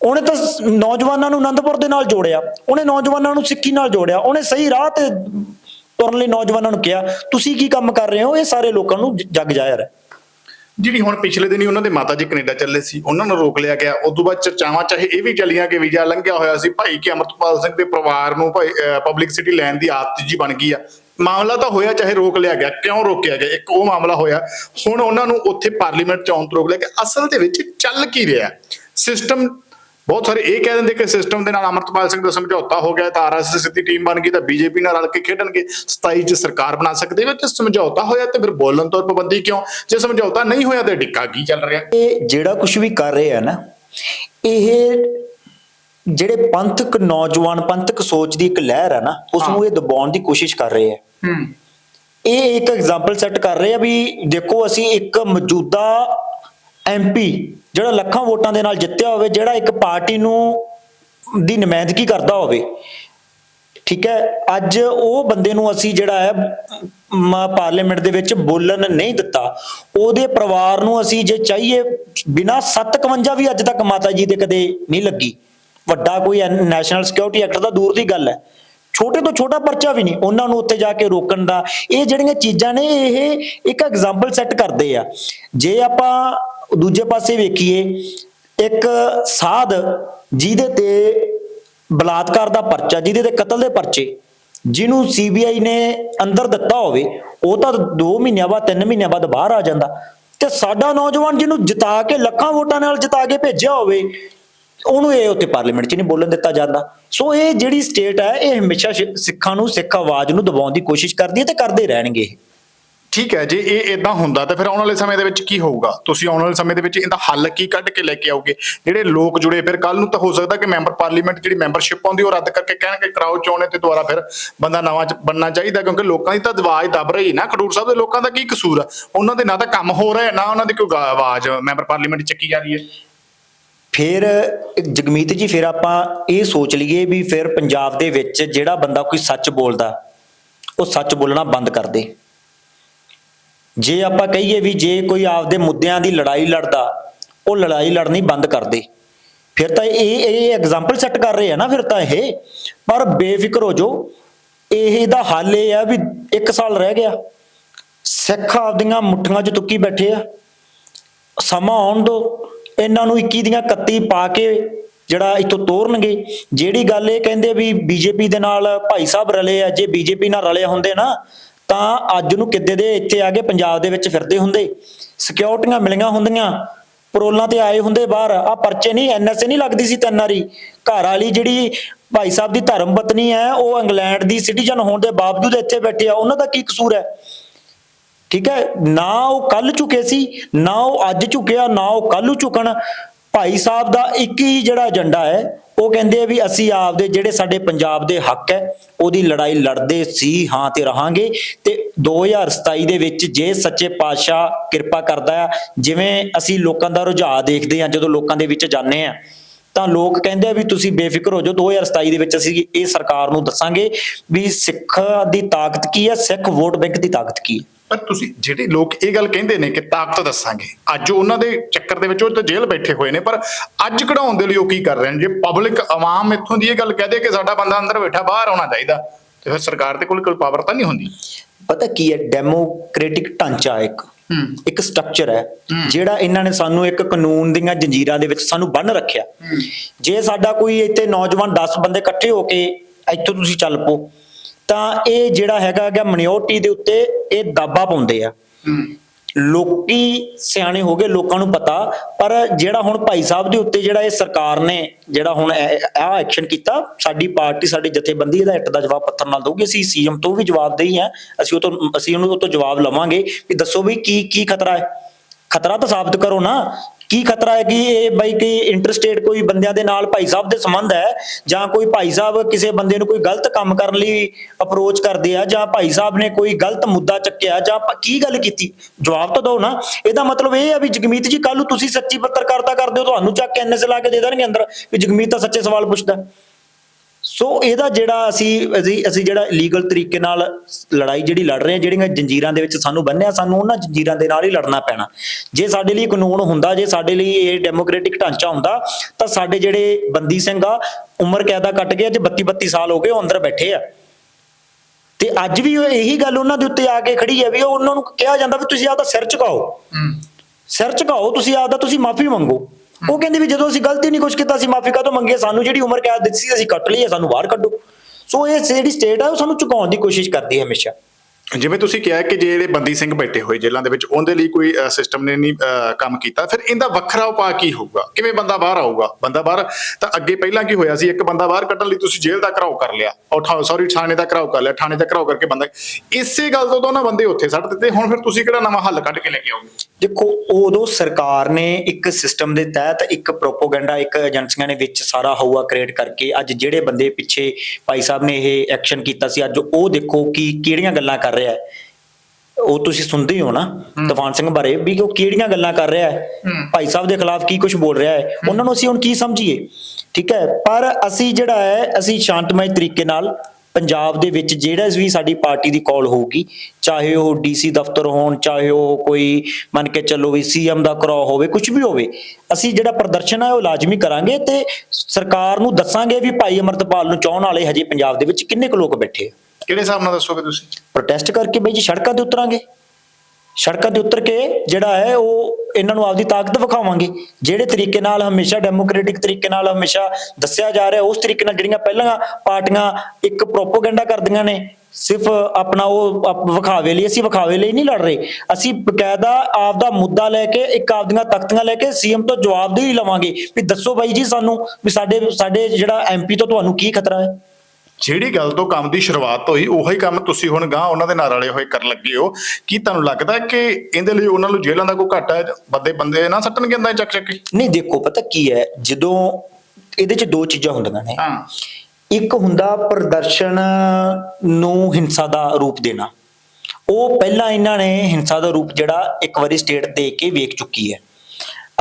ਉਹਨੇ ਤਾਂ ਨੌਜਵਾਨਾਂ ਨੂੰ ਆਨੰਦਪੁਰ ਦੇ ਨਾਲ ਜੋੜਿਆ, ਉਹਨੇ ਨੌਜਵਾਨਾਂ ਨੂੰ ਸਿੱਖੀ ਨਾਲ ਜੋੜਿਆ, ਉਹਨੇ ਸਹੀ ਰਾਹ ਤੇ ਤੁਰਨ ਲਈ ਨੌਜਵਾਨਾਂ ਨੂੰ ਕਿਹਾ, ਤੁਸੀਂ ਕੀ ਕੰਮ ਕਰ ਰਹੇ ਹੋ? ਇਹ ਸਾਰੇ ਲੋਕਾਂ ਨੂੰ ਜਗ ਜ਼ਾਹਿਰ ਹੈ ਜਿਹੜੀ ਹੁਣ ਪਿਛਲੇ ਦਿਨੀ ਉਹਨਾਂ ਦੇ ਮਾਤਾ ਜੀ ਕੈਨੇਡਾ ਚੱਲੇ ਸੀ, ਉਹਨਾਂ ਨੂੰ ਰੋਕ ਲਿਆ ਗਿਆ ਉਸ ਤੋਂ ਬਾਅਦ ਚਰਚਾਵਾਂ ਚਾਹੇ ਇਹ ਵੀ ਚੱਲੀਆਂ ਕਿ ਵੀਜ਼ਾ ਲੰਘਿਆ ਹੋਇਆ ਸੀ, ਭਾਈ ਕਿ ਅਮਰਤਪਾਲ ਸਿੰਘ ਦੇ ਪਰਿਵਾਰ ਨੂੰ ਭਾਈ ਪਬਲਿਕ ਸਿਟੀ ਲੈਣ ਦੀ ਆਦਤ ਜੀ ਬਣ ਗਈ ਆ। ਮਾਮਲਾ ਤਾਂ ਹੋਇਆ ਚਾਹੇ ਰੋਕ ਲਿਆ ਗਿਆ, ਕਿਉਂ ਰੋਕਿਆ ਗਿਆ, ਇੱਕ ਉਹ ਮਾਮਲਾ ਹੋਇਆ। ਹੁਣ ਉਹਨਾਂ ਨੂੰ ਉੱਥੇ ਪਾਰਲੀਮੈਂਟ ਚ ਆਉਣ ਤੋਂ ਰੋਕ ਲਿਆ ਗਿਆ। ਅਸਲ ਦੇ ਵਿੱਚ ਚੱਲ ਕੀ ਰਿਹਾ? ਸਿਸਟਮ ਬਹੁਤ ਸਾਰੇ ਇਹ ਕਹਿ ਦਿੰਦੇ ਕਿ ਸਿਸਟਮ ਦੇ ਨਾਲ ਅਮਰਤਪਾਲ ਸਿੰਘ ਦਾ ਸਮਝੌਤਾ ਹੋ ਗਿਆ ਤਾਂ ਆਰਐਸਐਸ ਦੀ ਟੀਮ ਬਣ ਗਈ ਤਾਂ ਬੀਜੇਪੀ ਨਾਲ ਰਲ ਕੇ ਖੇਡਣਗੇ। 27 ਚ ਸਰਕਾਰ ਬਣਾ ਸਕਦੇ ਵਿੱਚ ਸਮਝੌਤਾ ਹੋਇਆ ਤੇ ਫਿਰ ਬੋਲਣ ਤੋਂ ਪਾਬੰਦੀ ਕਿਉਂ? ਜੇ ਸਮਝੌਤਾ ਨਹੀਂ ਹੋਇਆ ਤੇ ਡਿੱਕਾ ਕੀ ਚੱਲ ਰਿਹਾ? ਇਹ ਜਿਹੜਾ ਕੁਝ ਵੀ ਕਰ ਰਹੇ ਆ ਨਾ ਇਹ ਜਿਹੜੇ ਪੰਥਕ ਨੌਜਵਾਨ ਪੰਥਕ ਸੋਚ ਦੀ ਇੱਕ ਲਹਿਰ ਹੈ ਨਾ ਉਸ ਨੂੰ ਇਹ ਦਬਾਉਣ ਦੀ ਕੋਸ਼ਿਸ਼ ਕਰ ਰਹੇ ਆ। ਹੂੰ। ਇਹ ਇੱਕ ਐਗਜ਼ਾਮਪਲ ਸੈੱਟ ਕਰ ਰਹੇ ਆ ਵੀ ਦੇਖੋ ਅਸੀਂ ਇੱਕ ਮੌਜੂਦਾ ਐਮਪੀ ਜਿਹੜਾ ਲੱਖਾਂ ਵੋਟਾਂ ਦੇ ਨਾਲ ਜਿੱਤਿਆ ਹੋਵੇ, ਜਿਹੜਾ ਇੱਕ ਪਾਰਟੀ ਨੂੰ ਦੀ ਨੁਮਾਇੰਦਗੀ ਕਰਦਾ ਹੋਵੇ। ਠੀਕ ਹੈ, ਅੱਜ ਉਹ ਬੰਦੇ ਨੂੰ ਅਸੀਂ ਜਿਹੜਾ ਹੈ ਪਾਰਲੀਮੈਂਟ ਦੇ ਵਿੱਚ ਬੋਲਣ ਨਹੀਂ ਦਿੱਤਾ। ਉਹਦੇ ਪਰਿਵਾਰ ਨੂੰ ਅਸੀਂ ਜੇ ਚਾਹੀਏ, ਬਿਨਾ 751 ਵੀ ਅੱਜ ਤੱਕ ਮਾਤਾ ਜੀ ਦੇ ਕਦੇ ਨਹੀਂ ਲੱਗੀ। ਵੱਡਾ ਕੋਈ ਨੈਸ਼ਨਲ ਸਿਕਿਉਰਿਟੀ ਐਕਟ ਦਾ ਦੂਰ ਦੀ ਗੱਲ ਹੈ। ਛੋਟੇ ਤੋਂ ਛੋਟਾ ਪਰਚਾ ਵੀ ਨਹੀਂ, ਉਹਨਾਂ ਨੂੰ ਉੱਥੇ ਜਾ ਕੇ ਰੋਕਣ ਦਾ। ਇਹ ਜਿਹੜੀਆਂ ਚੀਜ਼ਾਂ ਨੇ, ਇਹ ਇੱਕ ਐਗਜ਼ਾਮਪਲ ਸੈੱਟ ਕਰਦੇ ਆ। ਜੇ ਆਪਾਂ ਦੂਜੇ ਪਾਸੇ ਵੇਖੀਏ, ਇੱਕ ਸਾਧ ਜਿਹਦੇ ਤੇ ਬਲਾਤਕਾਰ ਦਾ ਪਰਚਾ, ਜਿਹਦੇ ਤੇ ਕਤਲ ਦੇ ਪਰਚੇ, ਜਿਹਨੂੰ ਸੀਬੀਆਈ ਨੇ ਅੰਦਰ ਦਿੱਤਾ ਹੋਵੇ, ਉਹ ਤਾਂ 2 ਮਹੀਨਿਆਂ ਬਾਅਦ 3 ਮਹੀਨਿਆਂ ਬਾਅਦ ਬਾਹਰ ਆ ਜਾਂਦਾ। ਤੇ ਸਾਡਾ ਨੌਜਵਾਨ ਜਿਹਨੂੰ ਜਿਤਾ ਕੇ, ਲੱਖਾਂ ਵੋਟਾਂ ਨਾਲ ਜਿਤਾ ਕੇ ਭੇਜਿਆ ਹੋਵੇ, ਉਹਨੂੰ ਇਹ ਉੱਥੇ ਪਾਰਲੀਮੈਂਟ 'ਚ ਨਹੀਂ ਬੋਲਣ ਦਿੱਤਾ ਜਾਂਦਾ। ਸੋ ਇਹ ਜਿਹੜੀ ਸਟੇਟ ਹੈ, ਇਹ ਹਮੇਸ਼ਾ ਸਿ- ਸਿੱਖਾਂ ਨੂੰ, ਸਿੱਖ ਆਵਾਜ਼ ਨੂੰ ਦਬਾਉਣ ਦੀ ਕੋਸ਼ਿਸ਼ ਕਰਦੀ ਹੈ ਤੇ ਕਰਦੇ ਰਹਿਣਗੇ ਠੀਕ ਹੈ, ਜੇ ਇਹ ਇਦਾਂ ਹੁੰਦਾ ਤਾਂ ਫਿਰ ਆਉਣ ਵਾਲੇ ਸਮੇਂ ਦੇ ਵਿੱਚ ਕੀ ਹੋਊਗਾ? ਤੁਸੀਂ ਆਉਣ ਵਾਲੇ ਸਮੇਂ ਦੇ ਵਿੱਚ ਇਹਦਾ ਹੱਲ ਕੀ ਕੱਢ ਕੇ ਲੈ ਕੇ ਆਓਗੇ? ਜਿਹੜੇ ਲੋਕ ਜੁੜੇ, ਫਿਰ ਕੱਲ ਨੂੰ ਤਾਂ ਹੋ ਸਕਦਾ ਕਿ ਮੈਂਬਰ ਪਾਰਲੀਮੈਂਟ ਜਿਹੜੀ ਮੈਂਬਰਸ਼ਿਪ ਆਉਂਦੀ ਉਹ ਰੱਦ ਕਰਕੇ ਕਹਿਣਗੇ, ਕਰਾਓ ਚੋਣੇ ਤੇ ਦੁਬਾਰਾ ਫਿਰ ਬੰਦਾ ਨਵਾਂ ਬਣਨਾ ਚਾਹੀਦਾ, ਕਿਉਂਕਿ ਲੋਕਾਂ ਦੀ ਤਾਂ ਆਵਾਜ਼ ਦਬ ਰਹੀ ਨਾ। ਖਡੂਰ ਸਾਹਿਬ ਦੇ ਲੋਕਾਂ ਦਾ ਕੀ ਕਸੂਰ ਆ? ਉਹਨਾਂ ਦੇ ਨਾ ਤਾਂ ਕੰਮ ਹੋ ਰਿਹਾ, ਨਾ ਉਹਨਾਂ ਦੀ ਕੋਈ ਗਾ- ਆਵਾਜ਼ ਮੈਂਬਰ ਪਾਰਲੀਮੈਂਟ ਚੱਕੀ ਜਾ ਰਹੀ ਹੈ। ਫਿਰ, ਜਗਮੀਤ ਜੀ, ਫਿਰ ਆਪਾਂ ਇਹ ਸੋਚ ਲਈਏ ਵੀ ਫਿਰ ਪੰਜਾਬ ਦੇ ਵਿੱਚ ਜਿਹੜਾ ਬੰਦਾ ਕੋਈ ਸੱਚ ਬੋਲਦਾ, ਉਹ ਸੱਚ ਬੋਲਣਾ ਬੰਦ ਕਰ ਦੇ। ਜੇ ਆਪਾਂ ਕਹੀਏ ਵੀ ਜੇ ਕੋਈ ਆਪਦੇ ਮੁੱਦਿਆਂ ਦੀ ਲੜਾਈ ਲੜਦਾ, ਉਹ ਲੜਾਈ ਲੜਨੀ ਬੰਦ ਕਰ ਦੇ। ਫਿਰ ਤਾਂ ਇਹ ਇਹ ਐਗਜ਼ਾਮਪਲ ਸੈੱਟ ਕਰ ਰਹੇ ਆ ਨਾ ਫਿਰ ਤਾਂ ਇਹ। ਪਰ ਬੇਫਿਕਰ ਹੋ ਜੋ ਇਹ ਦਾ ਹੱਲ ਇਹ ਆ ਵੀ 1 ਸਾਲ ਰਹਿ ਗਿਆ। ਸਿੱਖ ਆਪਦੀਆਂ ਮੁੱਠੀਆਂ 'ਚ ਤੁੱਕੀ ਬੈਠੇ ਆ। ਸਮਾਂ ਆਉਣ ਦੋ, ਇਹਨਾਂ ਨੂੰ 21 ਦੀਆਂ 31 ਪਾ ਕੇ ਜਿਹੜਾ ਇਥੋਂ ਤੋਰਨਗੇ। ਜਿਹੜੀ ਗੱਲ ਇਹ ਕਹਿੰਦੇ ਵੀ ਬੀਜੇਪੀ ਦੇ ਨਾਲ ਭਾਈ ਸਾਹਿਬ ਰਲੇ ਆ, ਜੇ ਬੀਜੇਪੀ ਨਾਲ ਰਲੇ ਹੁੰਦੇ ਨਾ ਤਾਂ ਅੱਜ ਨੂੰ ਕਿੱਦੇ ਦੇ ਇੱਥੇ ਆ ਕੇ ਪੰਜਾਬ ਦੇ ਵਿੱਚ ਫਿਰਦੇ ਹੁੰਦੇ? ਸਿਕਿਉਰਟੀਆਂ ਮਿਲੀਆਂ ਹੁੰਦੀਆਂ ਪਰੋਲਾਂ ਤੇ ਆਏ ਹੁੰਦੇ ਬਾਹਰ ਆ ਪਰਚੇ ਨਹੀਂ ਐਨਐਸਏ ਨਹੀਂ ਲੱਗਦੀ ਸੀ ਤਿੰਨ ਵਾਰੀ। ਘਰ ਵਾਲੀ ਜਿਹੜੀ ਭਾਈ ਸਾਹਿਬ ਦੀ ਧਰਮ ਪਤਨੀ ਹੈ, ਉਹ ਇੰਗਲੈਂਡ ਦੀ ਸਿਟੀਜ਼ਨ ਹੋਣ ਦੇ ਬਾਵਜੂਦ ਇੱਥੇ ਬੈਠੇ ਆ, ਉਹਨਾਂ ਦਾ ਕੀ ਕਸੂਰ ਹੈ? ਠੀਕ ਹੈ, ਨਾ ਉਹ ਕੱਲ ਝੁਕੇ ਸੀ, ਨਾ ਉਹ ਅੱਜ ਝੁਕਿਆ, ਨਾ ਉਹ ਕੱਲ ਝੁਕਣ। ਭਾਈ ਸਾਹਿਬ ਦਾ ਇੱਕ ਹੀ ਜਿਹੜਾ ਏਜੰਡਾ ਹੈ, ਉਹ ਕਹਿੰਦੇ ਆ ਵੀ ਅਸੀਂ ਆਪਦੇ ਜਿਹੜੇ ਸਾਡੇ ਪੰਜਾਬ ਦੇ ਹੱਕ ਹੈ, ਉਹਦੀ ਲੜਾਈ ਲੜਦੇ ਸੀ, ਹਾਂ ਤੇ ਰਹਾਂਗੇ ਤੇ 2027 ਦੇ ਵਿੱਚ ਜੇ ਸੱਚੇ ਪਾਤਸ਼ਾਹ ਕਿਰਪਾ ਕਰਦਾ ਆ, ਜਿਵੇਂ ਅਸੀਂ ਲੋਕਾਂ ਦਾ ਰੁਝਾਨ ਦੇਖਦੇ ਆ ਜਦੋਂ ਲੋਕਾਂ ਦੇ ਵਿੱਚ ਜਾਂਦੇ ਆ ਤਾਂ ਲੋਕ ਕਹਿੰਦੇ ਆ ਵੀ ਤੁਸੀਂ ਬੇਫਿਕਰ ਹੋ ਜਾਓ 2027 ਦੇ ਵਿੱਚ ਅਸੀਂ ਇਹ ਸਰਕਾਰ ਨੂੰ ਦੱਸਾਂਗੇ ਵੀ ਸਿੱਖ ਦੀ ਤਾਕਤ ਕੀ ਹੈ, ਸਿੱਖ ਵੋਟ ਬੈਂਕ ਦੀ ਤਾਕਤ ਕੀ ਹੈ। ਪਰ ਤੁਸੀਂ ਜਿਹੜੇ ਲੋਕ ਇਹ ਗੱਲ ਕਹਿੰਦੇ ਨੇ ਕਿ ਤਾਕਤ ਦੱਸਾਂਗੇ ਅੱਜ ਉਹਨਾਂ ਦੇ ਚੱਕਰ ਦੇ ਵਿੱਚ ਉਹ ਤਾਂ ਜੇਲ੍ਹ ਬੈਠੇ ਹੋਏ ਨੇ ਪਰ ਅੱਜ ਕਢਾਉਣ ਦੇ ਲਈ ਉਹ ਕੀ ਕਰ ਰਹੇ ਨੇ? ਜੇ ਪਬਲਿਕ ਆਵਾਮ ਇੱਥੋਂ ਦੀ ਇਹ ਗੱਲ ਕਹਦੇ ਕਿ ਸਾਡਾ ਬੰਦਾ ਅੰਦਰ ਬੈਠਾ ਬਾਹਰ ਆਉਣਾ ਚਾਹੀਦਾ ਤੇ ਫਿਰ ਸਰਕਾਰ ਦੇ ਕੋਲ ਕੋਈ ਪਾਵਰ ਤਾਂ ਨਹੀਂ ਹੁੰਦੀ। ਪਤਾ ਕੀ ਹੈ ਡੈਮੋਕ੍ਰੈਟਿਕ ਢਾਂਚਾ ਇੱਕ। ਇੱਕ ਸਟਰਕਚਰ ਹੈ ਜਿਹੜਾ ਇਹਨਾਂ ਨੇ ਸਾਨੂੰ ਇੱਕ ਕਾਨੂੰਨ ਦੀਆਂ ਜੰਜੀਰਾਂ ਦੇ ਵਿੱਚ ਸਾਨੂੰ ਬੰਨ ਰੱਖਿਆ। ਜੇ ਸਾਡਾ ਕੋਈ ਇੱਥੇ ਨੌਜਵਾਨ 10 ਬੰਦੇ ਇਕੱਠੇ ਹੋ ਕੇ ਇੱਥੋਂ ਤੁਸੀਂ ਚੱਲ ਪੋ ਤਾਂ ਇਹ ਜਿਹੜਾ ਹੈਗਾ ਗਿਆ ਮਿਨੋਰਟੀ ਦੇ ਉੱਤੇ ਇਹ ਦਾਬਾ ਪਾਉਂਦੇ ਆ। ਲੋਕੀ ਸਿਆਣੇ ਹੋ ਗਏ ਲੋਕਾਂ ਨੂੰ ਪਤਾ ਪਰ ਜਿਹੜਾ ਹੁਣ ਭਾਈ ਸਾਹਿਬ ਦੇ ਉੱਤੇ ਜਿਹੜਾ ਇਹ ਸਰਕਾਰ ਨੇ ਜਿਹੜਾ ਹੁਣ ਇਹ ਐਕਸ਼ਨ ਕੀਤਾ ਸਾਡੀ ਪਾਰਟੀ ਸਾਡੀ ਜਥੇਬੰਦੀ ਇਹਦਾ ਇੱਟ ਦਾ ਜਵਾਬ ਪੱਥਰ ਨਾਲ ਦਊਗੀ। ਅਸੀਂ ਸੀਐਮ ਤੋਂ ਵੀ ਜਵਾਬ ਦੇਈ ਆ। ਅਸੀਂ ਉਹ ਤੋਂ ਅਸੀਂ ਉਹਨੂੰ ਉਹ ਤੋਂ ਜਵਾਬ ਲਵਾਂਗੇ ਵੀ ਦੱਸੋ ਵੀ ਕੀ ਕੀ ਖਤਰਾ ਹੈ? ਖਤਰਾ ਤਾਂ ਸਾਬਤ ਕਰੋ ਨਾ। ਕੀ ਖਤਰਾ ਹੈ ਕਿ ਇਹ ਬਈ ਕਿ ਇੰਟਰਸਟੇਟ ਕੋਈ ਬੰਦਿਆਂ ਦੇ ਨਾਲ ਭਾਈ ਸਾਹਿਬ ਦੇ ਸੰਬੰਧ ਹੈ ਜਾਂ ਕੋਈ ਭਾਈ ਸਾਹਿਬ ਕਿਸੇ ਬੰਦੇ ਨੂੰ ਕੋਈ ਗਲਤ ਕੰਮ ਕਰਨ ਲਈ ਅਪਰੋਚ ਕਰਦੇ ਆ ਜਾਂ ਭਾਈ ਸਾਹਿਬ ਨੇ ਕੋਈ ਗਲਤ ਮੁੱਦਾ ਚੱਕਿਆ ਜਾਂ ਕੀ ਗੱਲ ਕੀਤੀ? ਜਵਾਬ ਤਾਂ ਦਿਓ ਨਾ। ਇਹਦਾ ਮਤਲਬ ਇਹ ਆ ਵੀ ਜਗਮੀਤ ਜੀ ਕੱਲ ਨੂੰ ਤੁਸੀਂ ਸੱਚੀ ਪੱਤਰਕਾਰਤਾ ਕਰਦੇ ਹੋ, ਤੁਹਾਨੂੰ ਚੱਕ ਕੇ ਐਨਐਸ ਲਾ ਕੇ ਦੇ ਦੇਣਗੇ ਅੰਦਰ, ਵੀ ਜਗਮੀਤ ਤਾਂ ਸੱਚੇ ਸਵਾਲ ਪੁੱਛਦਾ। ਸੋ ਇਹਦਾ ਜਿਹੜਾ ਅਸੀਂ ਅਸੀਂ ਅਸੀਂ ਜਿਹੜਾ ਲੀਗਲ ਤਰੀਕੇ ਨਾਲ ਲੜਾਈ ਜਿਹੜੀ ਲੜ ਰਹੇ ਹਾਂ ਜਿਹੜੀਆਂ ਜੰਜੀਰਾਂ ਦੇ ਵਿੱਚ ਸਾਨੂੰ ਬੰਨਿਆ ਸਾਨੂੰ ਉਹਨਾਂ ਜੰਜੀਰਾਂ ਦੇ ਨਾਲ ਹੀ ਲੜਨਾ ਪੈਣਾ। ਜੇ ਸਾਡੇ ਲਈ ਕਾਨੂੰਨ ਹੁੰਦਾ ਜੇ ਸਾਡੇ ਲਈ ਇਹ ਡੈਮੋਕ੍ਰੈਟਿਕ ਢਾਂਚਾ ਹੁੰਦਾ ਤਾਂ ਸਾਡੇ ਜਿਹੜੇ ਬੰਦੀ ਸਿੰਘ ਆ ਉਮਰ ਕੈਦਾ ਕੱਟ ਗਏ ਅੱਜ 32 32 ਸਾਲ ਹੋ ਗਏ ਉਹ ਅੰਦਰ ਬੈਠੇ ਆ। ਤੇ ਅੱਜ ਵੀ ਉਹ ਇਹੀ ਗੱਲ ਉਹਨਾਂ ਦੇ ਉੱਤੇ ਆ ਕੇ ਖੜੀ ਹੈ ਵੀ ਉਹ ਉਹਨਾਂ ਨੂੰ ਕਿਹਾ ਜਾਂਦਾ ਵੀ ਤੁਸੀਂ ਆਪਦਾ ਸਿਰ ਝੁਕਾਓ। ਸਿਰ ਝੁਕਾਓ ਤੁਸੀਂ ਆਪਦਾ ਤੁਸੀਂ ਮਾਫੀ ਮੰਗੋ। ਉਹ ਕਹਿੰਦੇ ਵੀ ਜਦੋਂ ਅਸੀਂ ਗਲਤੀ ਨਹੀਂ ਕੁਝ ਕੀਤਾ, ਅਸੀਂ ਮਾਫੀ ਕਾ ਤੋਂ ਮੰਗੇ ਸਾਨੂੰ ਜਿਹੜੀ ਉਮਰ ਕੈਦ ਦਿੱਤੀ ਸੀ, ਅਸੀਂ ਕੱਟ ਲਈ ਹੈ, ਸਾਨੂੰ ਬਾਹਰ ਕੱਢੋ। ਸੋ ਇਹ ਜਿਹੜੀ ਸਟੇਟ ਹੈ ਉਹ ਸਾਨੂੰ ਚੁਕਾਉਣ ਦੀ ਕੋਸ਼ਿਸ਼ ਕਰਦੀ ਹੈ ਹਮੇਸ਼ਾ। ਜਿਵੇਂ ਤੁਸੀਂ ਕਿਹਾ ਕਿ ਜਿਹੜੇ ਬੰਦੀ ਸਿੰਘ ਬੈਠੇ ਹੋਏ ਜੇਲ੍ਹਾਂ ਦੇ ਵਿੱਚ, ਉਹਦੇ ਲਈ ਕੋਈ ਸਿਸਟਮ ਨੇ ਨਹੀਂ ਕੰਮ ਕੀਤਾ, ਫਿਰ ਇਹਦਾ ਵੱਖਰਾ ਉਪਾਅ ਕੀ ਹੋਊਗਾ? ਕਿਵੇਂ ਬੰਦਾ ਬਾਹਰ ਆਊਗਾ? ਬੰਦਾ ਬਾਹਰ, ਤਾਂ ਅੱਗੇ ਪਹਿਲਾਂ ਕੀ ਹੋਇਆ ਸੀ? ਇੱਕ ਬੰਦਾ ਬਾਹਰ ਕੱਢਣ ਲਈ ਤੁਸੀਂ ਜੇਲ੍ਹ ਦਾ ਘਰਾਓ ਕਰ ਲਿਆ ਉਹ ਸੌਰੀ ਥਾਣੇ ਦਾ ਘਰਾਓ ਕਰ ਲਿਆ, ਥਾਣੇ ਦਾ ਘਰਾਓ ਕਰਕੇ ਬੰਦਾ, ਇਸੇ ਗੱਲ ਤੋਂ ਤਾਂ ਉਹਨਾਂ ਬੰਦੇ ਉੱਥੇ ਛੱਡ ਦਿੱਤੇ, ਹੁਣ ਫਿਰ ਤੁਸੀਂ ਕਿਹੜਾ ਨਵਾਂ ਹੱਲ ਕੱਢ ਕੇ ਲੈ ਕੇ ਆਓਗੇ? ਦੇਖੋ, ਉਦੋਂ ਸਰਕਾਰ ਨੇ ਇੱਕ ਸਿਸਟਮ ਦੇ ਤਹਿਤ ਇੱਕ ਪ੍ਰੋਪੋਗੈਂਡਾ ਇੱਕ ਏਜੰਸੀਆਂ ਨੇ ਵਿੱਚ ਸਾਰਾ ਹਊਆ ਕ੍ਰੀਏਟ ਕਰਕੇ ਅੱਜ ਜਿਹੜੇ ਬੰਦੇ ਪਿੱਛੇ ਭਾਈ ਸਾਹਿਬ ਨੇ ਇਹ ਐਕਸ਼ਨ ਕੀਤਾ ਸੀ, ਅੱਜ ਉਹ ਦੇਖੋ ਕਿ, ਕਿਹੜੀਆਂ ਗੱਲਾਂ ਕਰ ਰਿਹਾ ਹੈ। ਉਹ ਤੁਸੀਂ ਸੁਣਦੇ ਹੀ ਹੋ ਨਾ ਤੂਫਾਨ ਸਿੰਘ ਬਾਰੇ ਵੀ ਉਹ ਕਿਹੜੀਆਂ ਗੱਲਾਂ ਕਰ ਰਿਹਾ ਹੈ। ਭਾਈ ਸਾਹਿਬ ਦੇ ਖਿਲਾਫ ਕੀ ਕੁਝ ਬੋਲ ਰਿਹਾ ਹੈ। ਉਹਨਾਂ ਨੂੰ ਅਸੀਂ ਹੁਣ ਕੀ ਸਮਝੀਏ? ਠੀਕ ਹੈ ਪਰ ਅਸੀਂ ਜਿਹੜਾ ਹੈ ਅਸੀਂ ਸ਼ਾਂਤਮਈ ਤਰੀਕੇ ਨਾਲ ਪੰਜਾਬ ਦੇ ਵਿੱਚ ਜਿਹੜਾ ਵੀ ਸਾਡੀ ਪਾਰਟੀ ਦੀ ਕਾਲ ਹੋਊਗੀ ਚਾਹੇ ਉਹ ਡੀਸੀ ਦਫ਼ਤਰ ਹੋਣ ਚਾਹੇ ਉਹ ਕੋਈ ਮੰਨ ਕੇ ਚੱਲੋ ਵੀ ਸੀਐਮ ਦਾ ਕਰਾ ਹੋਵੇ ਕੁਝ ਵੀ ਹੋਵੇ ਅਸੀਂ ਜਿਹੜਾ ਪ੍ਰਦਰਸ਼ਨ ਹੈ ਉਹ ਲਾਜ਼ਮੀ ਕਰਾਂਗੇ ਤੇ ਸਰਕਾਰ ਨੂੰ ਦੱਸਾਂਗੇ ਵੀ ਭਾਈ ਅਮਰਤਪਾਲ ਨੂੰ ਚਾਹਣ ਵਾਲੇ ਹਜੇ ਪੰਜਾਬ ਦੇ ਵਿੱਚ ਕਿੰਨੇ ਕੁ ਲੋਕ ਬੈਠੇ ਆ। ਕਿਹੜੇ ਹਿਸਾਬ ਨਾਲ ਦੱਸੋਗੇ ਤੁਸੀਂ? ਪ੍ਰੋਟੈਸਟ ਕਰਕੇ ਬਈ ਜੀ ਸੜਕਾਂ ਤੇ ਉਤਰਾਂਗੇ। ਸੜਕਾਂ ਤੇ ਉਤਰ ਕੇ ਜਿਹੜਾ ਹੈ ਉਹ ਇਹਨਾਂ ਨੂੰ ਆਪਦੀ ਤਾਕਤ ਵਿਖਾਵਾਂਗੇ। ਜਿਹੜੇ ਤਰੀਕੇ ਨਾਲ ਹਮੇਸ਼ਾ ਡੈਮੋਕ੍ਰੈਟਿਕ ਤਰੀਕੇ ਨਾਲ ਹਮੇਸ਼ਾ ਦੱਸਿਆ ਜਾ ਰਿਹਾ, ਉਸ ਤਰੀਕੇ ਨਾਲ ਜਿਹੜੀਆਂ ਪਹਿਲਾਂ ਪਾਰਟੀਆਂ ਇੱਕ ਪ੍ਰੋਪੋਗੈਂਡਾ ਕਰਦੀਆਂ ਨੇ, ਸਿਰਫ ਆਪਣਾ ਉਹ ਵਿਖਾਵੇ ਲਈ, ਅਸੀਂ ਵਿਖਾਵੇ ਲਈ ਨਹੀਂ ਲੜ ਰਹੇ। ਅਸੀਂ ਬਕਾਇਦਾ ਆਪਦਾ ਮੁੱਦਾ ਲੈ ਕੇ, ਇੱਕ ਆਪਦੀਆਂ ਤਖਤੀਆਂ ਲੈ ਕੇ ਸੀਐਮ ਤੋਂ ਜਵਾਬ ਦੇ ਹੀ ਲਵਾਂਗੇ। ਵੀ ਦੱਸੋ ਬਾਈ ਜੀ ਸਾਨੂੰ ਵੀ ਸਾਡੇ ਸਾਡੇ ਜਿਹੜਾ ਐਮਪੀ ਤੋਂ ਤੁਹਾਨੂੰ ਕੀ ਖਤਰਾ ਹੈ? ਜਿਹੜੀ ਗੱਲ ਤੋਂ ਕੰਮ ਦੀ ਸ਼ੁਰੂਆਤ ਹੋਈ ਉਹੀ ਕੰਮ ਤੁਸੀਂ ਹੁਣ ਗਾਂ ਉਹਨਾਂ ਦੇ ਨਾਲ ਰਲੇ ਹੋਏ ਕਰਨ ਲੱਗੇ ਹੋ। ਕੀ ਤੁਹਾਨੂੰ ਲੱਗਦਾ ਕਿ ਇਹਦੇ ਲਈ ਉਹਨਾਂ ਨੂੰ ਜੇਲ੍ਹਾਂ ਦਾ ਕੋਈ ਘਾਟਾ ਬੰਦੇ ਬੰਦੇ ਨਾ ਸੱਟਣਗੇ ਅੰਦਾਂ ਚੱਕ ਚੱਕ ਨਹੀਂ ਦੇਖੋ ਪਤਾ ਕੀ ਹੈ? ਜਦੋਂ ਇਹਦੇ ਚ ਦੋ ਚੀਜ਼ਾਂ ਹੁੰਦੀਆਂ ਨੇ। ਹਾਂ। ਇੱਕ ਹੁੰਦਾ ਪ੍ਰਦਰਸ਼ਨ ਨੂੰ ਹਿੰਸਾ ਦਾ ਰੂਪ ਦੇਣਾ। ਉਹ ਪਹਿਲਾਂ ਇਹਨਾਂ ਨੇ ਹਿੰਸਾ ਦਾ ਰੂਪ ਜਿਹੜਾ ਇੱਕ ਵਾਰੀ ਸਟੇਟ ਦੇ ਕੇ ਵੇਖ ਚੁੱਕੀ ਹੈ।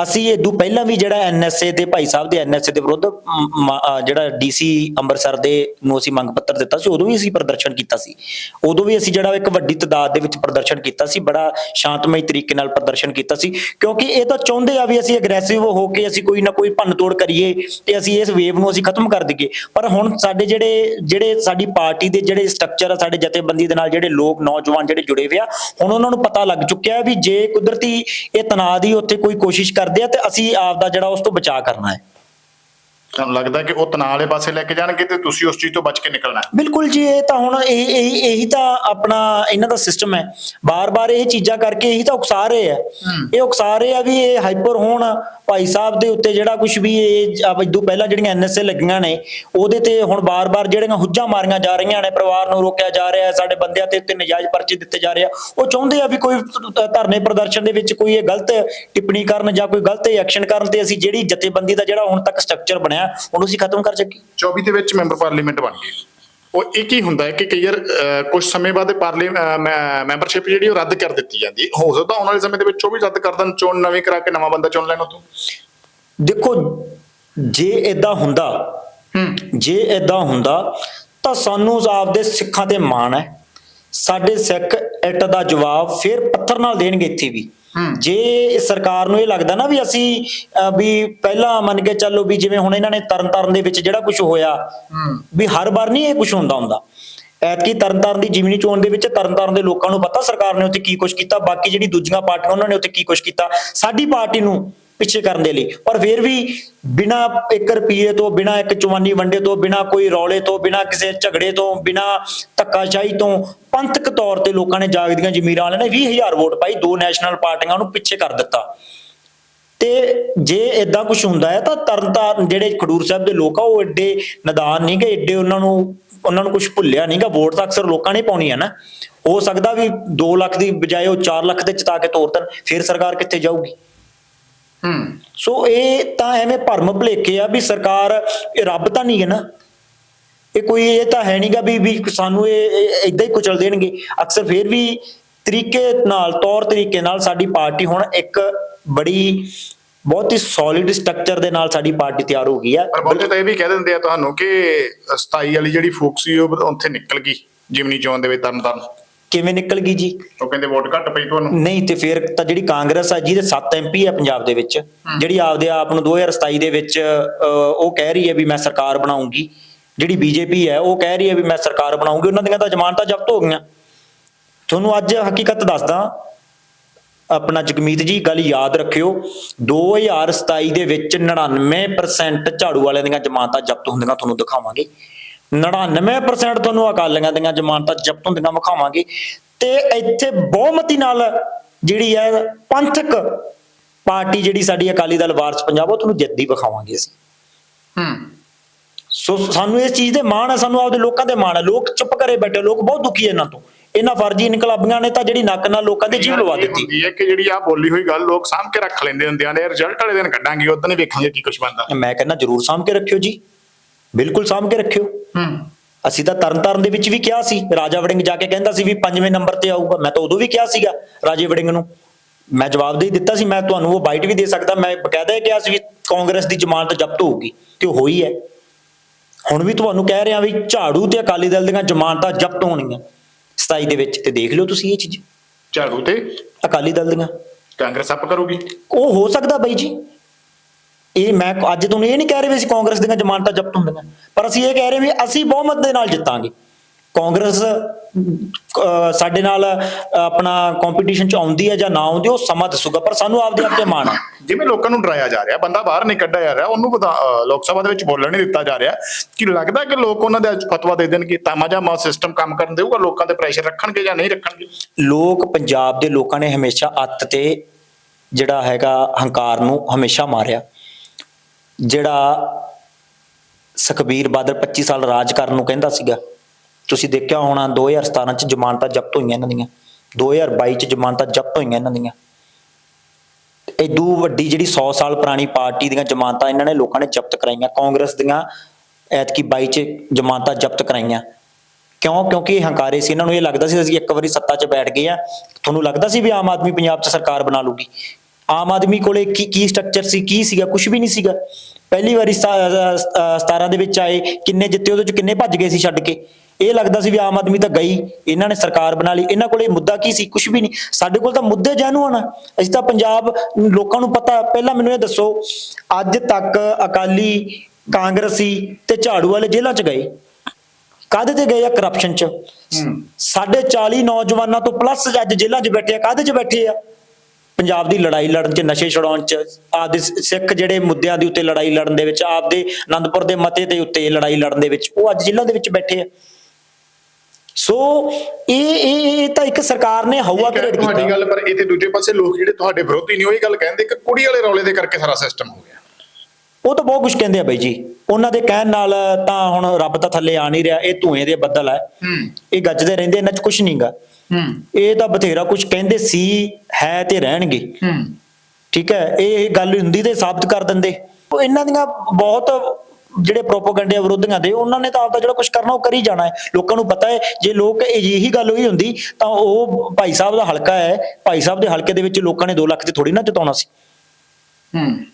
ਅਸੀਂ ਇਹ ਤੋਂ ਪਹਿਲਾਂ ਵੀ ਜਿਹੜਾ ਐਨਐਸਏ ਦੇ ਭਾਈ ਸਾਹਿਬ ਦੇ ਐਨਐਸਏ ਦੇ ਵਿਰੁੱਧ ਮ- ਮ- ਅਹ ਜਿਹੜਾ ਡੀਸੀ ਅੰਮ੍ਰਿਤਸਰ ਦੇ ਨੂੰ ਅਸੀਂ ਮੰਗ ਪੱਤਰ ਦਿੱਤਾ ਸੀ, ਉਦੋਂ ਵੀ ਅਸੀਂ ਪ੍ਰਦਰਸ਼ਨ ਕੀਤਾ ਸੀ। ਉਦੋਂ ਵੀ ਅਸੀਂ ਜਿਹੜਾ ਇੱਕ ਵੱਡੀ ਤਦਾਦ ਦੇ ਵਿੱਚ ਪ੍ਰਦਰਸ਼ਨ ਕੀਤਾ ਸੀ, ਬੜਾ ਸ਼ਾਂਤਮਈ ਤਰੀਕੇ ਨਾਲ ਪ੍ਰਦਰਸ਼ਨ ਕੀਤਾ ਸੀ। ਕਿਉਂਕਿ ਇਹ ਤਾਂ ਚਾਹੁੰਦੇ ਆ ਵੀ ਅਸੀਂ ਅਗਰੈਸਿਵ ਹੋ ਕੇ ਅਸੀਂ ਕੋਈ ਨਾ ਕੋਈ ਭੰਨ ਤੋੜ ਕਰੀਏ ਤੇ ਅਸੀਂ ਇਸ ਵੇਵ ਨੂੰ ਅਸੀਂ ਖਤਮ ਕਰ ਦਈਏ। ਪਰ ਹੁਣ ਸਾਡੇ ਜਿਹੜੇ ਜਿਹੜੇ ਸਾਡੀ ਪਾਰਟੀ ਦੇ ਜਿਹੜੇ ਸਟਰਕਚਰ ਆ, ਸਾਡੇ ਜਥੇਬੰਦੀ ਦੇ ਨਾਲ ਜਿਹੜੇ ਲੋਕ, ਨੌਜਵਾਨ ਜਿਹੜੇ ਜੁੜੇ ਹੋਏ ਆ, ਹੁਣ ਉਹਨਾਂ ਨੂੰ ਪਤਾ ਲੱਗ ਚੁੱਕਿਆ ਵੀ ਜੇ ਕੁਦਰਤੀ ਇਹ ਤਣਾਅ ਦੀ ਉੱਥੇ ਕੋਈ ਕੋਸ਼ਿਸ਼ ਕਰ ਕਰਦੇ ਆ ਤੇ ਅਸੀਂ ਆਪ ਦਾ ਜਿਹੜਾ ਉਸ ਤੋਂ ਬਚਾਅ ਕਰਨਾ ਹੈ। ਤੁਹਾਨੂੰ ਲੱਗਦਾ ਕਿ ਉਹ ਤਣਾਅ ਵਾਲੇ ਪਾਸੇ ਲੈ ਕੇ ਜਾਣਗੇ ਤੇ ਤੁਸੀਂ ਉਸ ਚੀਜ਼ ਤੋਂ ਬਚ ਕੇ ਨਿਕਲਣਾ ਹੈ? ਬਿਲਕੁਲ ਜੀ ਇਹ ਤਾਂ ਹੁਣ ਇਹ ਇਹ ਇਹੀ ਤਾਂ ਆਪਣਾ ਇਹਨਾਂ ਦਾ ਸਿਸਟਮ ਹੈ। ਬਾਰ-ਬਾਰ ਇਹ ਚੀਜ਼ਾਂ ਕਰਕੇ ਇਹੀ ਤਾਂ ਉਕਸਾ ਰਹੇ ਆ। ਇਹ ਉਕਸਾ ਰਹੇ ਆ ਵੀ ਇਹ ਹਾਈਪਰ ਹੋਣ। ਭਾਈ ਸਾਹਿਬ ਦੇ ਉੱਤੇ ਜਿਹੜਾ ਕੁਝ ਵੀ ਇਹ ਇਦੋਂ ਪਹਿਲਾਂ ਜਿਹੜੀਆਂ ਐਨਐਸਏ ਲੱਗੀਆਂ ਨੇ ਉਹਦੇ ਤੇ ਹੁਣ ਬਾਰ-ਬਾਰ ਜਿਹੜੀਆਂ ਹੁੱਜਾਂ ਮਾਰੀਆਂ ਜਾ ਰਹੀਆਂ ਨੇ ਪਰਿਵਾਰ ਨੂੰ ਰੋਕਿਆ ਜਾ ਰਿਹਾ ਸਾਡੇ ਬੰਦਿਆਂ ਤੇ ਉੱਤੇ ਨਜਾਇਜ਼ ਪਰਚੇ ਦਿੱਤੇ ਜਾ ਰਹੇ ਆ। ਉਹ ਚਾਹੁੰਦੇ ਆ ਵੀ ਕੋਈ ਧਰਨੇ ਪ੍ਰਦਰਸ਼ਨ ਦੇ ਵਿੱਚ ਕੋਈ ਇਹ ਗਲਤ ਟਿੱਪਣੀ ਕਰਨ ਜਾਂ ਕੋਈ ਗਲਤ ਐਕਸ਼ਨ ਕਰਨ ਤੇ ਅਸੀਂ ਜਿਹੜੀ ਜਥੇਬੰਦੀ ਦਾ ਜਿਹੜਾ ਹੁਣ ਤੱਕ ਸਟਰਕਚਰ ਬਣਿਆ ਉਹਨੂੰ ਅਸੀਂ ਖਤਮ ਕਰ ਚੱਕੀ। 24 ਦੇ ਵਿੱਚ ਮੈਂਬਰ ਪਾਰਲੀਮੈਂਟ ਬਣ ਗਏ ਉਹ ਇਹ ਕੀ ਹੁੰਦਾ ਹੈ ਕਿ ਕਈ ਵਾਰ ਕੁਝ ਸਮੇਂ ਬਾਅਦ ਪਾਰਲੀ ਮੈਂਬਰਸ਼ਿਪ ਜਿਹੜੀ ਉਹ ਰੱਦ ਕਰ ਦਿੱਤੀ ਜਾਂਦੀ ਹੈ। ਹੋ ਸਕਦਾ ਆਉਣ ਵਾਲੇ ਸਮੇਂ ਦੇ ਵਿੱਚ ਉਹ ਵੀ ਰੱਦ ਕਰ ਦੇਣ ਚੋਣ ਨਵੀਂ ਕਰਾ ਕੇ ਨਵਾਂ ਬੰਦਾ ਚੁਣ ਲੈਣ ਉਤੋਂ ਦੇਖੋ ਜੇ ਇਦਾਂ ਹੁੰਦਾ ਹੂੰ। ਜੇ ਇਦਾਂ ਹੁੰਦਾ ਤਾਂ ਸਾਨੂੰ ਆਪਦੇ ਸਿੱਖਾਂ ਤੇ ਮਾਣ ਹੈ। ਸਾਡੇ ਸਿੱਖ ਇੱਟ ਦਾ ਜਵਾਬ ਫਿਰ ਪੱਥਰ ਨਾਲ ਦੇਣਗੇ ਇੱਥੇ ਵੀ। ਜੇ ਸਰਕਾਰ ਨੂੰ ਇਹ ਲੱਗਦਾ ਨਾ ਵੀ ਅਸੀਂ ਵੀ ਪਹਿਲਾਂ ਮੰਨ ਕੇ ਚੱਲੋ ਵੀ ਜਿਵੇਂ ਹੁਣ ਇਹਨਾਂ ਨੇ ਤਰਨਤਾਰਨ ਦੇ ਵਿੱਚ ਜਿਹੜਾ ਕੁਝ ਹੋਇਆ ਵੀ ਹਰ ਵਾਰ ਨਹੀਂ ਇਹ ਕੁਝ ਹੁੰਦਾ ਹੁੰਦਾ। ਐਤਕੀ ਤਰਨਤਾਰਨ ਦੀ ਜਿਮਨੀ ਚੋਣ ਦੇ ਵਿੱਚ ਤਰਨਤਾਰਨ ਦੇ ਲੋਕਾਂ ਨੂੰ ਪਤਾ ਸਰਕਾਰ ਨੇ ਉੱਥੇ ਕੀ ਕੁਝ ਕੀਤਾ ਬਾਕੀ ਜਿਹੜੀ ਦੂਜੀਆਂ ਪਾਰਟੀਆਂ ਉਹਨਾਂ ਨੇ ਉੱਥੇ ਕੀ ਕੁਝ ਕੀਤਾ। ਸਾਡੀ ਪਾਰਟੀ ਨੂੰ ਪਿੱਛੇ ਕਰਨ ਦੇ ਲਈ। ਪਰ ਫਿਰ ਵੀ ਬਿਨਾ 1 ਰੁਪਏ ਤੋਂ, ਬਿਨਾ ਇੱਕ ਚਵਾਨੀ ਵੰਡੇ ਤੋਂ, ਬਿਨਾ ਕੋਈ ਰੌਲੇ ਤੋਂ, ਬਿਨਾ ਕਿਸੇ ਝਗੜੇ ਤੋਂ, ਬਿਨਾ ਧੱਕਾਸ਼ਾਹੀ ਤੋਂ ਪੰਥਕ ਤੌਰ ਤੇ ਲੋਕਾਂ ਨੇ ਜਾਗਦੀਆਂ ਜ਼ਮੀਰਾਂ ਵਾਲਿਆਂ ਨੇ 20000 ਵੋਟ ਪਾਈ, ਦੋ ਨੈਸ਼ਨਲ ਪਾਰਟੀਆਂ ਨੂੰ ਪਿੱਛੇ ਕਰ ਦਿੱਤਾ। ਤੇ ਜੇ ਇਦਾਂ ਕੁਝ ਹੁੰਦਾ ਹੈ ਤਾਂ ਤਰਨਤਾਰਨ ਜਿਹੜੇ ਖਡੂਰ ਸਾਹਿਬ ਦੇ ਲੋਕ ਆ, ਉਹ ਐਡੇ ਨਦਾਨ ਨਹੀਂ ਕਿ ਐਡੇ ਉਹਨਾਂ ਨੂੰ ਉਹਨਾਂ ਨੂੰ ਕੁਝ ਭੁੱਲਿਆ ਨਹੀਂਗਾ ਵੋਟ ਤਾਂ ਅਕਸਰ ਲੋਕਾਂ ਨੇ ਪਾਉਣੀ ਹੈ ਨਾ। ਹੋ ਸਕਦਾ ਵੀ 2 ਲੱਖ ਦੀ ਬਜਾਏ ਉਹ 4 ਲੱਖ ਦੇ ਚਤਾ ਕੇ ਤੋਰ ਦੇਣ ਫਿਰ ਸਰਕਾਰ ਕਿੱਥੇ ਜਾਊਗੀ? ਸੋ ਇਹ ਤਾਂ ਐਵੇਂ ਭਰਮ ਭੁਲੇਖੇ ਆ ਵੀ ਸਰਕਾਰ ਇਹ ਰੱਬ ਤਾਂ ਨਹੀਂ ਹੈ ਨਾ। ਇਹ ਕੋਈ ਇਹ ਤਾਂ ਹੈ ਨਹੀਂਗਾ ਵੀ ਵੀ ਸਾਨੂੰ ਇਹ ਇਦਾਂ ਹੀ ਕੁਚਲ ਦੇਣਗੇ। ਅਕਸਰ ਫਿਰ ਵੀ ਤਰੀਕੇ ਨਾਲ ਤੌਰ ਤਰੀਕੇ ਨਾਲ ਸਾਡੀ ਪਾਰਟੀ ਹੁਣ ਇੱਕ ਬੜੀ ਬਹੁਤ ਹੀ ਸੋਲਿਡ ਸਟਰਕਚਰ ਦੇ ਨਾਲ ਸਾਡੀ ਪਾਰਟੀ ਤਿਆਰ ਹੋ ਗਈ ਆ। ਪਰ ਬਹੁਤੇ ਤਾਂ ਇਹ ਵੀ ਕਹਿ ਦਿੰਦੇ ਆ ਤੁਹਾਨੂੰ ਕਿ 27 ਵਾਲੀ ਜਿਹੜੀ ਫੂਕ ਸੀ ਉਹ ਉੱਥੇ ਨਿਕਲ ਗਈ ਜਿਮਨੀ ਚੋਣ ਦੇ ਵਿੱਚ ਤਰਨ ਤਾਰਨ ਕਿਵੇਂ ਨਿਕਲ ਗਈ ਜੀ? ਉਹ ਕਹਿੰਦੇ ਵੋਟ ਘੱਟ ਪਈ ਤੁਹਾਨੂੰ। ਨਹੀਂ ਤੇ ਫਿਰ ਤਾਂ ਜਿਹੜੀ ਕਾਂਗਰਸ ਆ ਜਿਹਦੇ 7 ਐਮਪੀ ਆ ਪੰਜਾਬ ਦੇ ਵਿੱਚ ਜਿਹੜੀ ਆਪਦੇ ਆਪ ਨੂੰ 2027 ਦੇ ਵਿੱਚ ਉਹ ਕਹਿ ਰਹੀ ਹੈ ਵੀ ਮੈਂ ਸਰਕਾਰ ਬਣਾਉਂਗੀ। ਜਿਹੜੀ ਬੀਜੇਪੀ ਹੈ ਉਹ ਕਹਿ ਰਹੀ ਹੈ ਵੀ ਮੈਂ ਸਰਕਾਰ ਬਣਾਉਂਗੀ। ਉਹਨਾਂ ਦੀਆਂ ਤਾਂ ਜ਼ਮਾਨਤਾਂ ਜ਼ਬਤ ਹੋ ਗਈਆਂ। ਤੁਹਾਨੂੰ ਅੱਜ ਹਕੀਕਤ ਦੱਸਦਾ ਆਪਣਾ ਜਗਮੀਤ ਜੀ ਗੱਲ ਯਾਦ ਰੱਖਿਓ 2027 ਦੇ ਵਿੱਚ 99% ਝਾੜੂ ਵਾਲਿਆਂ ਦੀਆਂ ਜ਼ਮਾਨਤਾਂ ਜ਼ਬਤ ਹੁੰਦੀਆਂ ਤੁਹਾਨੂੰ ਦਿਖਾਵਾਂਗੇ। 99% ਤੁਹਾਨੂੰ ਅਕਾਲੀਆਂ ਦੀਆਂ ਜ਼ਮਾਨਤਾਂ ਜ਼ਬਤ ਹੁੰਦੀਆਂ ਵਿਖਾਵਾਂਗੇ ਤੇ ਇੱਥੇ ਬਹੁਮਤੀ ਨਾਲ ਜਿਹੜੀ ਹੈ ਪੰਥਕ ਪਾਰਟੀ ਜਿਹੜੀ ਸਾਡੀ ਅਕਾਲੀ ਦਲ ਵਾਰਸ ਪੰਜਾਬ ਉਹ ਤੁਹਾਨੂੰ ਜਿੱਦੀ ਵਿਖਾਵਾਂਗੇ ਅਸੀਂ। ਹੂੰ। ਸੋ ਸਾਨੂੰ ਇਸ ਚੀਜ਼ ਦੇ ਮਾਣ ਹੈ ਸਾਨੂੰ ਆਪਦੇ ਲੋਕਾਂ ਦੇ ਮਾਣ ਹੈ ਲੋਕ ਚੁੱਪ ਕਰੇ ਬੈਠੇ ਲੋਕ ਬਹੁਤ ਦੁਖੀ ਹੈ ਇਹਨਾਂ ਤੋਂ। ਇਹਨਾਂ ਫਰਜ਼ੀ ਇਨਕਲਾਬੀਆਂ ਨੇ ਤਾਂ ਜਿਹੜੀ ਨੱਕ ਨਾਲ ਲੋਕਾਂ ਦੀ ਜੀਵ ਲਵਾ ਦਿੱਤੀ। ਹੁੰਦੀ ਹੈ ਕਿ ਜਿਹੜੀ ਆ ਬੋਲੀ ਹੋਈ ਗੱਲ ਲੋਕ ਸਾਂਭ ਕੇ ਰੱਖ ਲੈਂਦੇ ਹੁੰਦੇ ਆ ਨੇ ਰਿਜ਼ਲਟ ਵਾਲੇ ਦਿਨ ਕੱਢਾਂਗੇ ਉਦੋਂ ਹੀ ਵੇਖਾਂਗੇ ਕੀ ਕੁਝ ਬਣਦਾ। ਮੈਂ ਕਹਿੰਦਾ ਜਰੂਰ ਸਾਂਭ ਕੇ ਰੱਖਿਓ ਜੀ। ਬਿਲਕੁਲ ਸਾਂਭ ਕੇ ਰੱਖਿਓ। ਹੂੰ। ਅਸੀਂ ਤਾਂ ਤਰਨਤਾਰਨ ਦੇ ਵਿੱਚ ਵੀ ਕਿਹਾ ਸੀ ਰਾਜਾ ਵੜਿੰਗ ਜਾ ਕੇ ਕਹਿੰਦਾ ਸੀ ਵੀ ਪੰਜਵੇਂ ਨੰਬਰ ਤੇ ਆਊਗਾ। ਮੈਂ ਤਾਂ ਉਦੋਂ ਵੀ ਕਿਹਾ ਸੀਗਾ ਰਾਜੇ ਵੜਿੰਗ ਨੂੰ। ਮੈਂ ਜਵਾਬ ਦੇ ਦਿੱਤਾ ਸੀ ਮੈਂ ਤੁਹਾਨੂੰ ਉਹ ਬਾਈਟ ਵੀ ਦੇ ਸਕਦਾ। ਮੈਂ ਬਕਾਇਦਾ ਇਹ ਕਿਹਾ ਸੀ ਵੀ ਕਾਂਗਰਸ ਦੀ ਜ਼ਮਾਨਤ ਜ਼ਬਤ ਹੋਊਗੀ ਤੇ ਉਹ ਹੋਈ ਹੈ। ਹੁਣ ਵੀ ਤੁਹਾਨੂੰ ਕਹਿ ਰਿਹਾ ਵੀ ਝਾੜੂ ਤੇ ਅਕਾਲੀ ਦਲ ਦੀਆਂ ਜ਼ਮਾਨਤਾਂ ਜ਼ਬਤ ਹੋਣੀਆਂ 27 ਦੇ ਵਿੱਚ ਤੇ ਦੇਖ ਲਿਓ ਤੁਸੀਂ ਇਹ ਚੀਜ਼। ਝਾੜੂ ਤੇ ਅਕਾਲੀ ਦਲ ਦੀਆਂ। ਕਾਂਗਰਸ ਅੱਪ ਕਰੂਗੀ। ਉਹ ਹੋ ਸਕਦਾ ਬਾਈ ਜੀ। ਇਹ ਮੈਂ ਅੱਜ ਤੁਹਾਨੂੰ ਇਹ ਨਹੀਂ ਕਹਿ ਰਿਹਾ ਵੀ ਅਸੀਂ ਕਾਂਗਰਸ ਦੀਆਂ ਜ਼ਮਾਨਤਾਂ ਜ਼ਬਤ ਹੁੰਦੀਆਂ। ਪਰ ਅਸੀਂ ਇਹ ਕਹਿ ਰਹੇ ਵੀ ਅਸੀਂ ਬਹੁਮਤ ਦੇ ਨਾਲ ਜਿੱਤਾਂਗੇ। ਕਾਂਗਰਸ ਸਾਡੇ ਨਾਲ ਆਪਣਾ ਕੰਪੀਟੀਸ਼ਨ ਚ ਆਉਂਦੀ ਹੈ ਜਾਂ ਨਾ ਆਉਂਦੀ ਉਹ ਸਮਾਂ ਦੱਸੂਗਾ ਪਰ ਸਾਨੂੰ ਆਪਦੇ ਆਪ ਤੇ ਮਾਣ ਹੈ ਜਿਵੇਂ ਲੋਕਾਂ ਨੂੰ ਡਰਾਇਆ ਜਾ ਰਿਹਾ ਬੰਦਾ ਬਾਹਰ ਨਹੀਂ ਕੱਢਿਆ ਜਾ ਰਿਹਾ ਉਹਨੂੰ ਲੋਕ ਸਭਾ ਦੇ ਵਿੱਚ ਬੋਲਣ ਨਹੀਂ ਦਿੱਤਾ ਜਾ ਰਿਹਾ ਕਿ ਲੱਗਦਾ ਕਿ ਲੋਕ ਉਹਨਾਂ ਦੇ ਫਤਵਾ ਦੇ ਦੇਣ ਕਿ ਤਾਮਾਜਾ ਮਾ ਸਿਸਟਮ ਕੰਮ ਕਰਨ ਦੇਊਗਾ ਲੋਕਾਂ ਤੇ ਪ੍ਰੈਸ਼ਰ ਰੱਖਣਗੇ ਜਾਂ ਨਹੀਂ ਰੱਖਣਗੇ? ਲੋਕ ਪੰਜਾਬ ਦੇ ਲੋਕਾਂ ਨੇ ਹਮੇਸ਼ਾ ਅੱਤ ਤੇ ਜਿਹੜਾ ਹੈਗਾ ਹੰਕਾਰ ਨੂੰ ਹਮੇਸ਼ਾ ਮਾਰਿਆ। ਜਿਹੜਾ ਸੁਖਬੀਰ ਬਾਦਲ 25 ਸਾਲ ਰਾਜ ਕਰਨ ਨੂੰ ਕਹਿੰਦਾ ਸੀਗਾ। ਤੁਸੀਂ ਦੇਖਿਆ ਹੋਣਾ 2017 ਚ ਜ਼ਮਾਨਤਾਂ ਜ਼ਬਤ ਹੋਈਆਂ ਇਹਨਾਂ ਦੀਆਂ। 2022 ਚ ਜ਼ਮਾਨਤਾਂ ਜ਼ਬਤ ਹੋਈਆਂ ਇਹਨਾਂ ਦੀਆਂ। ਇਦੂ ਵੱਡੀ ਜਿਹੜੀ 100 ਸਾਲ ਪੁਰਾਣੀ ਪਾਰਟੀ ਦੀਆਂ ਜ਼ਮਾਨਤਾਂ ਇਹਨਾਂ ਨੇ ਲੋਕਾਂ ਨੇ ਜ਼ਬਤ ਕਰਾਈਆਂ। ਕਾਂਗਰਸ ਦੀਆਂ ਐਤਕੀ 22 ਚ ਜ਼ਮਾਨਤਾਂ ਜ਼ਬਤ ਕਰਾਈਆਂ। ਕਿਉਂ? ਕਿਉਂਕਿ ਇਹ ਹੰਕਾਰੇ ਸੀ। ਇਹਨਾਂ ਨੂੰ ਇਹ ਲੱਗਦਾ ਸੀ ਅਸੀਂ ਇੱਕ ਵਾਰੀ ਸੱਤਾ 'ਚ ਬੈਠ ਗਏ ਆ ਤੁਹਾਨੂੰ ਲੱਗਦਾ ਸੀ ਵੀ ਆਮ ਆਦਮੀ ਪੰਜਾਬ 'ਚ ਸਰਕਾਰ ਬਣਾ ਲੂਗੀ ਆਮ ਆਦਮੀ ਕੋਲੇ ਕੀ ਕੀ ਸਟਰਕਚਰ ਸੀ ਕੀ ਸੀਗਾ ਕੁਝ ਵੀ ਨਹੀਂ ਸੀਗਾ। ਪਹਿਲੀ ਵਾਰੀ 17 ਦੇ ਵਿੱਚ ਆਏ ਕਿੰਨੇ ਜਿੱਤੇ ਉਹਦੇ 'ਚ ਕਿੰਨੇ ਭੱਜ ਗਏ ਸੀ ਛੱਡ ਕੇ। ਇਹ ਲੱਗਦਾ ਸੀ ਵੀ ਆਮ ਆਦਮੀ ਤਾਂ ਗਈ ਇਹਨਾਂ ਨੇ ਸਰਕਾਰ ਬਣਾ ਲਈ ਇਹਨਾਂ ਕੋਲੇ ਮੁੱਦਾ ਕੀ ਸੀ ਕੁਝ ਵੀ ਨਹੀਂ। ਸਾਡੇ ਕੋਲ ਤਾਂ ਮੁੱਦੇ ਜੈਨੂਅਨ ਆ ਅਸੀਂ ਤਾਂ ਪੰਜਾਬ ਲੋਕਾਂ ਨੂੰ ਪਤਾ ਪਹਿਲਾਂ ਮੈਨੂੰ ਇਹ ਦੱਸੋ ਅੱਜ ਤੱਕ ਅਕਾਲੀ ਕਾਂਗਰਸੀ ਤੇ ਝਾੜੂ ਵਾਲੇ ਜੇਲ੍ਹਾਂ 'ਚ ਗਏ। ਕਾਹਦੇ ਤੇ ਗਏ ਆ ਕਰਪਸ਼ਨ ਚ? ਸਾਡੇ 40 ਨੌਜਵਾਨਾਂ ਤੋਂ ਪਲੱਸ ਅੱਜ ਜੇਲ੍ਹਾਂ 'ਚ ਬੈਠੇ ਆ ਕਾਹਦੇ 'ਚ ਬੈਠੇ ਆ? ਪੰਜਾਬ ਦੀ ਲੜਾਈ ਲੜਨ 'ਚ ਨਸ਼ੇ ਛੁਡਾਉਣ 'ਚ ਆਪਦੇ ਸ- ਸਿੱਖ ਜਿਹੜੇ ਮੁੱਦਿਆਂ ਦੇ ਉੱਤੇ ਲੜਾਈ ਲੜਨ ਦੇ ਵਿੱਚ ਆਪਦੇ ਆਨੰਦਪੁਰ ਦੇ ਮਤੇ ਦੇ ਉੱਤੇ ਲੜਾਈ ਲੜਨ ਦੇ ਵਿੱਚ ਉਹ ਅੱਜ ਜੇਲ੍ਹਾਂ ਦੇ ਵਿੱਚ ਬੈਠੇ ਆ। ਸੋ ਇਹ ਇਹ ਇਹ ਤਾਂ ਇੱਕ ਸਰਕਾਰ ਨੇ ਹਵਾ ਕ੍ਰੀਏਟ ਤੁਹਾਡੀ ਗੱਲ ਪਰ ਇਹਦੇ ਦੂਜੇ ਪਾਸੇ ਲੋਕ ਜਿਹੜੇ ਤੁਹਾਡੇ ਵਿਰੋਧੀ ਨੇ ਉਹ ਇਹ ਗੱਲ ਕਹਿੰਦੇ ਕਿ ਕੁੜੀ ਵਾਲੇ ਰੌਲੇ ਦੇ ਕਰਕੇ ਸਾਰਾ ਸਿਸਟਮ ਹੋ ਗਿਆ। ਉਹ ਤਾਂ ਬਹੁਤ ਕੁਝ ਕਹਿੰਦੇ ਆ ਬਾਈ ਜੀ। ਉਹਨਾਂ ਦੇ ਕਹਿਣ ਨਾਲ ਤਾਂ ਹੁਣ ਰੱਬ ਤਾਂ ਥੱਲੇ ਆ ਨਹੀਂ ਰਿਹਾ ਇਹ ਧੂਏ ਦੇ ਬੱਦਲ ਹੈ। ਇਹ ਗੱਜਦੇ ਰਹਿੰਦੇ ਇਹਨਾਂ 'ਚ ਕੁਝ ਨਹੀਂਗਾ ਇਹ ਤਾਂ ਬਥੇਰਾ ਕੁਝ ਕਹਿੰਦੇ ਸੀ ਹੈ ਤੇ ਰਹਿਣਗੇ। ਠੀਕ ਹੈ ਇਹ ਗੱਲ ਹੁੰਦੀ ਤੇ ਸਾਬਤ ਕਰ ਦਿੰਦੇ। ਉਹ ਇਹਨਾਂ ਦੀਆਂ ਬਹੁਤ ਜਿਹੜੇ ਪ੍ਰੋਪਾਗੈਂਡੇ ਵਿਰੋਧੀਆਂ ਦੇ ਉਹਨਾਂ ਨੇ ਤਾਂ ਆਪਦਾ ਜਿਹੜਾ ਕੁਝ ਕਰਨਾ ਉਹ ਕਰੀ ਜਾਣਾ ਹੈ। ਲੋਕਾਂ ਨੂੰ ਪਤਾ ਹੈ ਜੇ ਲੋਕ ਇਹੀ ਗੱਲ ਹੋਈ ਹੁੰਦੀ ਤਾਂ ਉਹ ਭਾਈ ਸਾਹਿਬ ਦਾ ਹਲਕਾ ਹੈ। ਭਾਈ ਸਾਹਿਬ ਦੇ ਹਲਕੇ ਦੇ ਵਿੱਚ ਲੋਕਾਂ ਨੇ 2 ਲੱਖ ਤੇ ਥੋੜੀ ਨਾ ਜਿਤਾਉਣਾ ਸੀ।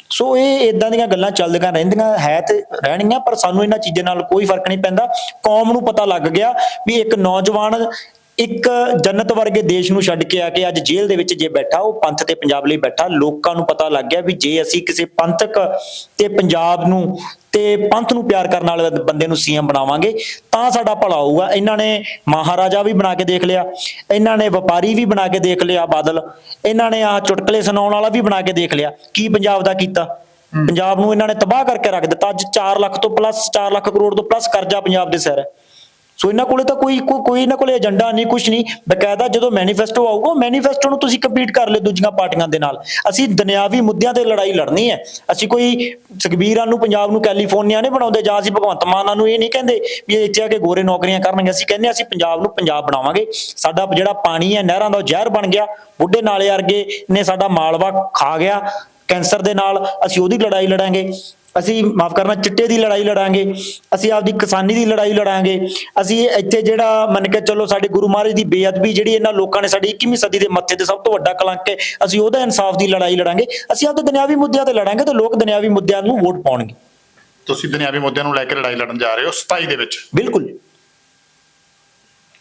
ਸੋ ਇਹ ਇਦਾਂ ਦੀਆਂ ਗੱਲਾਂ ਚੱਲਦੀਆਂ ਰਹਿੰਦੀਆਂ, ਹੈ ਤੇ ਰਹਿਣੀਆਂ, ਪਰ ਸਾਨੂੰ ਇਹਨਾਂ ਚੀਜ਼ਾਂ ਨਾਲ ਕੋਈ ਫ਼ਰਕ ਨਹੀਂ ਪੈਂਦਾ। ਕੌਮ ਨੂੰ ਪਤਾ ਲੱਗ ਗਿਆ ਵੀ ਇੱਕ ਨੌਜਵਾਨ ਇੱਕ ਜੰਨਤ ਵਰਗੇ ਦੇਸ਼ ਨੂੰ ਛੱਡ ਕੇ ਆ ਕੇ ਅੱਜ ਜੇਲ੍ਹ ਦੇ ਵਿੱਚ ਜੇ ਬੈਠਾ ਉਹ ਪੰਥ ਤੇ ਪੰਜਾਬ ਲਈ ਬੈਠਾ ਲੋਕਾਂ ਨੂੰ ਪਤਾ ਲੱਗ ਗਿਆ ਵੀ ਜੇ ਅਸੀਂ ਕਿਸੇ ਪੰਥਕ ਤੇ ਪੰਜਾਬ ਨੂੰ ਤੇ ਪੰਥ ਨੂੰ ਪਿਆਰ ਕਰਨ ਵਾਲੇ ਬੰਦੇ ਨੂੰ ਸੀਐਮ ਬਣਾਵਾਂਗੇ ਤਾਂ ਸਾਡਾ ਭਲਾ ਹੋਊਗਾ। ਇਹਨਾਂ ਨੇ ਮਹਾਰਾਜਾ ਵੀ ਬਣਾ ਕੇ ਦੇਖ ਲਿਆ ਇਹਨਾਂ ਨੇ ਵਪਾਰੀ ਵੀ ਬਣਾ ਕੇ ਦੇਖ ਲਿਆ ਬਾਦਲ ਇਹਨਾਂ ਨੇ ਆ ਚੁਟਕਲੇ ਸੁਣਾਉਣ ਵਾਲਾ ਵੀ ਬਣਾ ਕੇ ਦੇਖ ਲਿਆ। ਕੀ ਪੰਜਾਬ ਦਾ ਕੀਤਾ? ਪੰਜਾਬ ਨੂੰ ਇਹਨਾਂ ਨੇ ਤਬਾਹ ਕਰਕੇ ਰੱਖ ਦਿੱਤਾ। ਅੱਜ 4 ਲੱਖ ਤੋਂ ਪਲੱਸ 4 ਲੱਖ ਕਰੋੜ ਤੋਂ ਪਲੱਸ ਕਰਜ਼ਾ ਪੰਜਾਬ ਦੇ ਸਿਰ ਹੈ। ਸੋ ਇਹਨਾਂ ਕੋਲੇ ਤਾਂ ਕੋਈ ਕੋਈ ਇਹਨਾਂ ਕੋਲੇ ਏਜੰਡਾ ਨਹੀਂ ਕੁਝ ਨਹੀਂ। ਬਕਾਇਦਾ ਜਦੋਂ ਮੈਨੀਫੈਸਟੋ ਆਊਗਾ ਮੈਨੀਫੈਸਟੋ ਨੂੰ ਤੁਸੀਂ ਕੰਪੀਟ ਕਰ ਲਿਓ ਦੂਜੀਆਂ ਪਾਰਟੀਆਂ ਦੇ ਨਾਲ। ਅਸੀਂ ਦੁਨਿਆਵੀ ਮੁੱਦਿਆਂ ਤੇ ਲੜਾਈ ਲੜਨੀ ਹੈ। ਅਸੀਂ ਕੋਈ ਸੁਖਬੀਰਾਂ ਨੂੰ, ਪੰਜਾਬ ਨੂੰ ਕੈਲੀਫੋਰਨੀਆ ਨਹੀਂ ਬਣਾਉਂਦੇ, ਜਾਂ ਅਸੀਂ ਭਗਵੰਤ ਮਾਨਾਂ ਨੂੰ ਇਹ ਨਹੀਂ ਕਹਿੰਦੇ ਵੀ ਇੱਥੇ ਆ ਕੇ ਗੋਰੇ ਨੌਕਰੀਆਂ ਕਰਨਗੇ। ਅਸੀਂ ਕਹਿੰਦੇ ਅਸੀਂ ਪੰਜਾਬ ਨੂੰ ਪੰਜਾਬ ਬਣਾਵਾਂਗੇ। ਸਾਡਾ ਜਿਹੜਾ ਪਾਣੀ ਹੈ, ਨਹਿਰਾਂ ਦਾ ਉਹ ਜ਼ਹਿਰ ਬਣ ਗਿਆ। ਬੁੱਢੇ ਨਾਲੇ ਵਰਗੇ ਨੇ ਸਾਡਾ ਮਾਲਵਾ ਖਾ ਗਿਆ। ਕੈਂਸਰ ਦੇ ਨਾਲ ਅਸੀਂ ਉਹਦੀ ਲੜਾਈ ਲੜਾਂਗੇ। ਅਸੀਂ ਮਾਫ ਕਰਨਾ ਚਿੱਟੇ ਦੀ ਲੜਾਈ ਲੜਾਂਗੇ ਅਸੀਂ ਆਪਦੀ ਕਿਸਾਨੀ ਦੀ ਲੜਾਈ ਲੜਾਂਗੇ ਅਸੀਂ ਇੱਥੇ ਜਿਹੜਾ ਮੰਨ ਕੇ ਚੱਲੋ ਸਾਡੇ ਗੁਰੂ ਮਹਾਰਾਜ ਦੀ ਬੇਅਦਬੀ ਜਿਹੜੀ ਇਹਨਾਂ ਲੋਕਾਂ ਨੇ ਸਾਡੀ 21ਵੀਂ ਸਦੀ ਦੇ ਮੱਥੇ ਤੇ ਸਭ ਤੋਂ ਵੱਡਾ ਕਲੰਕ ਹੈ ਅਸੀਂ ਉਹਦਾ ਇਨਸਾਫ ਦੀ ਲੜਾਈ ਲੜਾਂਗੇ ਅਸੀਂ ਆਪਦੇ ਦੁਨਿਆਵੀ ਮੁੱਦਿਆਂ ਤੇ ਲੜਾਂਗੇ ਤੇ ਲੋਕ ਦੁਨਿਆਵੀ ਮੁੱਦਿਆਂ ਨੂੰ ਵੋਟ ਪਾਉਣਗੇ। ਤੁਸੀਂ ਦੁਨਿਆਵੀ ਮੁੱਦਿਆਂ ਨੂੰ ਲੈ ਕੇ ਲੜਾਈ ਲੜਨ ਜਾ ਰਹੇ ਹੋ 27 ਦੇ ਵਿੱਚ। ਬਿਲਕੁਲ।